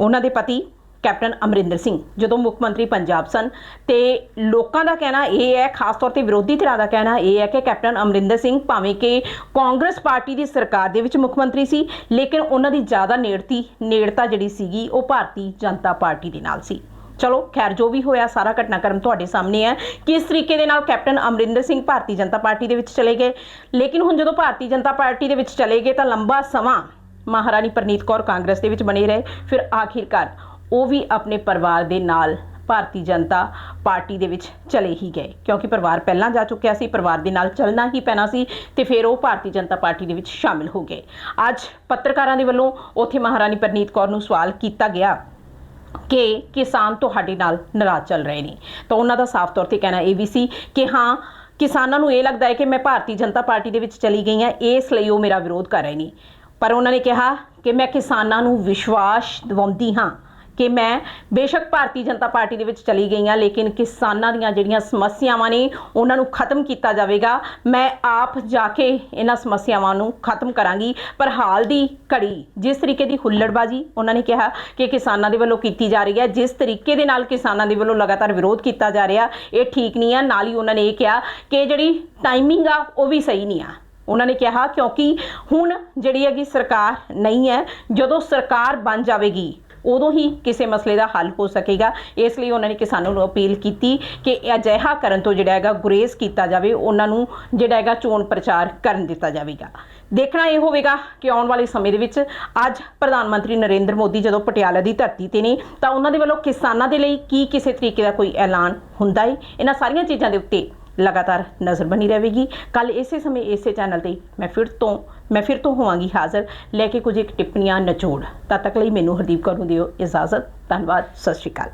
ਉਹਨਾਂ ਦੇ ਪਤੀ ਕੈਪਟਨ ਅਮਰਿੰਦਰ ਸਿੰਘ, ਜਦੋਂ ਮੁੱਖ ਮੰਤਰੀ ਪੰਜਾਬ ਸਨ। ਤੇ ਲੋਕਾਂ ਦਾ ਕਹਿਣਾ ਇਹ ਹੈ, ਖਾਸ ਤੌਰ ਤੇ ਵਿਰੋਧੀ ਧਿਰਾਂ ਦਾ ਕਹਿਣਾ ਇਹ ਹੈ ਕਿ ਕੈਪਟਨ ਅਮਰਿੰਦਰ ਸਿੰਘ ਭਾਵੇਂ ਕਿ ਕਾਂਗਰਸ ਪਾਰਟੀ ਦੀ ਸਰਕਾਰ ਦੇ ਵਿੱਚ ਮੁੱਖ ਮੰਤਰੀ ਸੀ, ਲੇਕਿਨ ਉਹਨਾਂ ਦੀ ਜ਼ਿਆਦਾ ਨੇੜਤੀ, ਨੇੜਤਾ ਜਿਹੜੀ ਸੀਗੀ, ਉਹ ਭਾਰਤੀ ਜਨਤਾ ਪਾਰਟੀ ਦੇ ਨਾਲ ਸੀ। ਚਲੋ, ਖੈਰ, ਜੋ ਵੀ ਹੋਇਆ, ਸਾਰਾ ਘਟਨਾਕ੍ਰਮ ਤੁਹਾਡੇ ਸਾਹਮਣੇ ਹੈ। ਕਿਸ ਤਰੀਕੇ ਦੇ ਨਾਲ ਕੈਪਟਨ ਅਮਰਿੰਦਰ ਸਿੰਘ ਭਾਰਤੀ ਜਨਤਾ ਪਾਰਟੀ ਦੇ ਵਿੱਚ ਚਲੇ ਗਏ? ਲੇਕਿਨ ਹੁਣ ਜਦੋਂ ਭਾਰਤੀ ਜਨਤਾ ਪਾਰਟੀ ਦੇ ਵਿੱਚ ਚਲੇ ਗਏ, ਤਾਂ ਲੰਬਾ ਸਮਾਂ ਮਹਾਰਾਣੀ ਪ੍ਰਨੀਤ ਕੌਰ ਕਾਂਗਰਸ ਦੇ ਵਿੱਚ ਬਣੇ ਰਹੇ। ਫਿਰ ਆਖਿਰਕਾਰ ਉਹ ਵੀ ਆਪਣੇ ਪਰਿਵਾਰ ਦੇ ਨਾਲ ਭਾਰਤੀ ਜਨਤਾ ਪਾਰਟੀ ਦੇ ਵਿੱਚ ਚਲੇ ਹੀ ਗਏ। ਕਿਉਂਕਿ ਪਰਿਵਾਰ ਪਹਿਲਾਂ ਜਾ ਚੁੱਕਿਆ ਸੀ, ਪਰਿਵਾਰ ਦੇ ਨਾਲ ਚੱਲਣਾ ਹੀ ਪੈਣਾ ਸੀ ਤੇ ਫਿਰ ਉਹ ਭਾਰਤੀ ਜਨਤਾ ਪਾਰਟੀ ਦੇ ਵਿੱਚ ਸ਼ਾਮਿਲ ਹੋ ਗਏ। ਅੱਜ ਪੱਤਰਕਾਰਾਂ ਦੇ ਵੱਲੋਂ ਉੱਥੇ ਮਹਾਰਾਣੀ ਪ੍ਰਨੀਤ ਕੌਰ ਨੂੰ ਸਵਾਲ ਕੀਤਾ ਗਿਆ ਕਿ ਕਿਸਾਨ ਤੁਹਾਡੇ ਨਾਲ ਨਾਰਾਜ਼ ਚੱਲ ਰਹੇ ਨੇ। ਤਾਂ ਉਹਨਾਂ ਦਾ ਸਾਫ਼ ਤੌਰ ਤੇ ਕਹਿਣਾ ਇਹ ਵੀ ਸੀ ਕਿ ਹਾਂ, ਕਿਸਾਨਾਂ ਨੂੰ ਇਹ ਲੱਗਦਾ ਹੈ ਕਿ ਮੈਂ ਭਾਰਤੀ ਜਨਤਾ ਪਾਰਟੀ ਦੇ ਵਿੱਚ ਚਲੀ ਗਈ ਹਾਂ, ਇਸ ਲਈ ਉਹ ਮੇਰਾ ਵਿਰੋਧ ਕਰ ਰਹੇ ਨੇ। ਪਰ ਉਹਨਾਂ ਨੇ ਕਿਹਾ ਕਿ ਮੈਂ ਕਿਸਾਨਾਂ ਨੂੰ ਵਿਸ਼ਵਾਸ ਦਿਵਾਉਂਦੀ ਹਾਂ। ਕਿ ਮੈਂ ਬੇਸ਼ੱਕ ਭਾਰਤੀ ਜਨਤਾ ਪਾਰਟੀ ਦੇ ਵਿੱਚ ਚਲੀ ਗਈ ਹਾਂ, ਲੇਕਿਨ ਕਿਸਾਨਾਂ ਦੀਆਂ ਜਿਹੜੀਆਂ ਸਮੱਸਿਆਵਾਂ ਨੇ, ਉਹਨਾਂ ਨੂੰ ਖਤਮ ਕੀਤਾ ਜਾਵੇਗਾ। ਮੈਂ ਆਪ ਜਾ ਕੇ ਇਹਨਾਂ ਸਮੱਸਿਆਵਾਂ ਨੂੰ ਖਤਮ ਕਰਾਂਗੀ, ਪਰ ਹਾਲ ਦੀ ਘੜੀ, ਜਿਸ ਤਰੀਕੇ ਦੀ ਹੁੱਲੜਬਾਜੀ ਉਹਨਾਂ ਨੇ ਕਿਹਾ ਕਿ ਕਿਸਾਨਾਂ ਦੇ ਵੱਲੋਂ ਕੀਤੀ ਜਾ ਰਹੀ ਹੈ, ਜਿਸ ਤਰੀਕੇ ਦੇ ਨਾਲ ਕਿਸਾਨਾਂ ਦੇ ਵੱਲੋਂ ਲਗਾਤਾਰ ਵਿਰੋਧ ਕੀਤਾ ਜਾ ਰਿਹਾ, ਇਹ ਠੀਕ ਨਹੀਂ ਹੈ। ਨਾਲ ਹੀ ਉਹਨਾਂ ਨੇ ਇਹ ਕਿਹਾ ਕਿ ਜਿਹੜੀ ਟਾਈਮਿੰਗ ਆ, ਉਹ ਵੀ ਸਹੀ ਨਹੀਂ ਆ। ਉਹਨਾਂ ਨੇ ਕਿਹਾ ਕਿਉਂਕਿ ਹੁਣ ਜਿਹੜੀ ਹੈਗੀ ਸਰਕਾਰ ਨਹੀਂ ਹੈ, ਜਦੋਂ ਸਰਕਾਰ ਬਣ ਜਾਵੇਗੀ ਉਦੋਂ ਹੀ ਕਿਸੇ ਮਸਲੇ ਦਾ ਹੱਲ ਹੋ ਸਕੇਗਾ। ਇਸ ਲਈ ਉਹਨਾਂ ਨੇ ਕਿਸਾਨਾਂ ਨੂੰ ਅਪੀਲ ਕੀਤੀ ਕਿ ਅਜਿਹਾ ਕਰਨ ਤੋਂ ਜਿਹੜਾ ਹੈਗਾ ਗੁਰੇਜ਼ ਕੀਤਾ ਜਾਵੇ, ਉਹਨਾਂ ਨੂੰ ਜਿਹੜਾ ਹੈਗਾ ਚੋਣ ਪ੍ਰਚਾਰ ਕਰਨ ਦਿੱਤਾ ਜਾਵੇਗਾ। ਦੇਖਣਾ ਇਹ ਹੋਵੇਗਾ ਕਿ ਆਉਣ ਵਾਲੇ ਸਮੇਂ ਦੇ ਵਿੱਚ ਅੱਜ ਪ੍ਰਧਾਨ ਮੰਤਰੀ ਨਰਿੰਦਰ ਮੋਦੀ ਜਦੋਂ ਪਟਿਆਲਾ ਦੀ ਧਰਤੀ ਤੇ ਨੇ, ਤਾਂ ਉਹਨਾਂ ਦੇ ਵੱਲੋਂ ਕਿਸਾਨਾਂ ਦੇ ਲਈ ਕੀ ਕਿਸੇ ਤਰੀਕੇ ਦਾ ਕੋਈ ਐਲਾਨ ਹੁੰਦਾ ਹੈ ਇਹਨਾਂ ਸਾਰੀਆਂ ਚੀਜ਼ਾਂ ਦੇ ਉੱਤੇ ਲਗਾਤਾਰ ਨਜ਼ਰ ਬਣੀ ਰਹੇਗੀ। ਕੱਲ ਇਸੇ ਸਮੇਂ ਇਸੇ ਚੈਨਲ ਤੇ ਮੈਂ ਫਿਰ ਤੋਂ, ਮੈਂ ਫਿਰ ਤੋਂ ਹੋਵਾਂਗੀ ਹਾਜ਼ਰ। ਲੈ ਕੇ ਕੁਝ ਇੱਕ ਟਿੱਪਣੀਆਂ, ਨਚੋੜ। ਤਦ ਤੱਕ ਲਈ ਮੈਨੂੰ ਹਰਦੀਪ ਕੌਰ ਨੂੰ ਦਿਓ ਇਜਾਜ਼ਤ। ਧੰਨਵਾਦ। ਸਤਿ ਸ਼੍ਰੀ ਅਕਾਲ।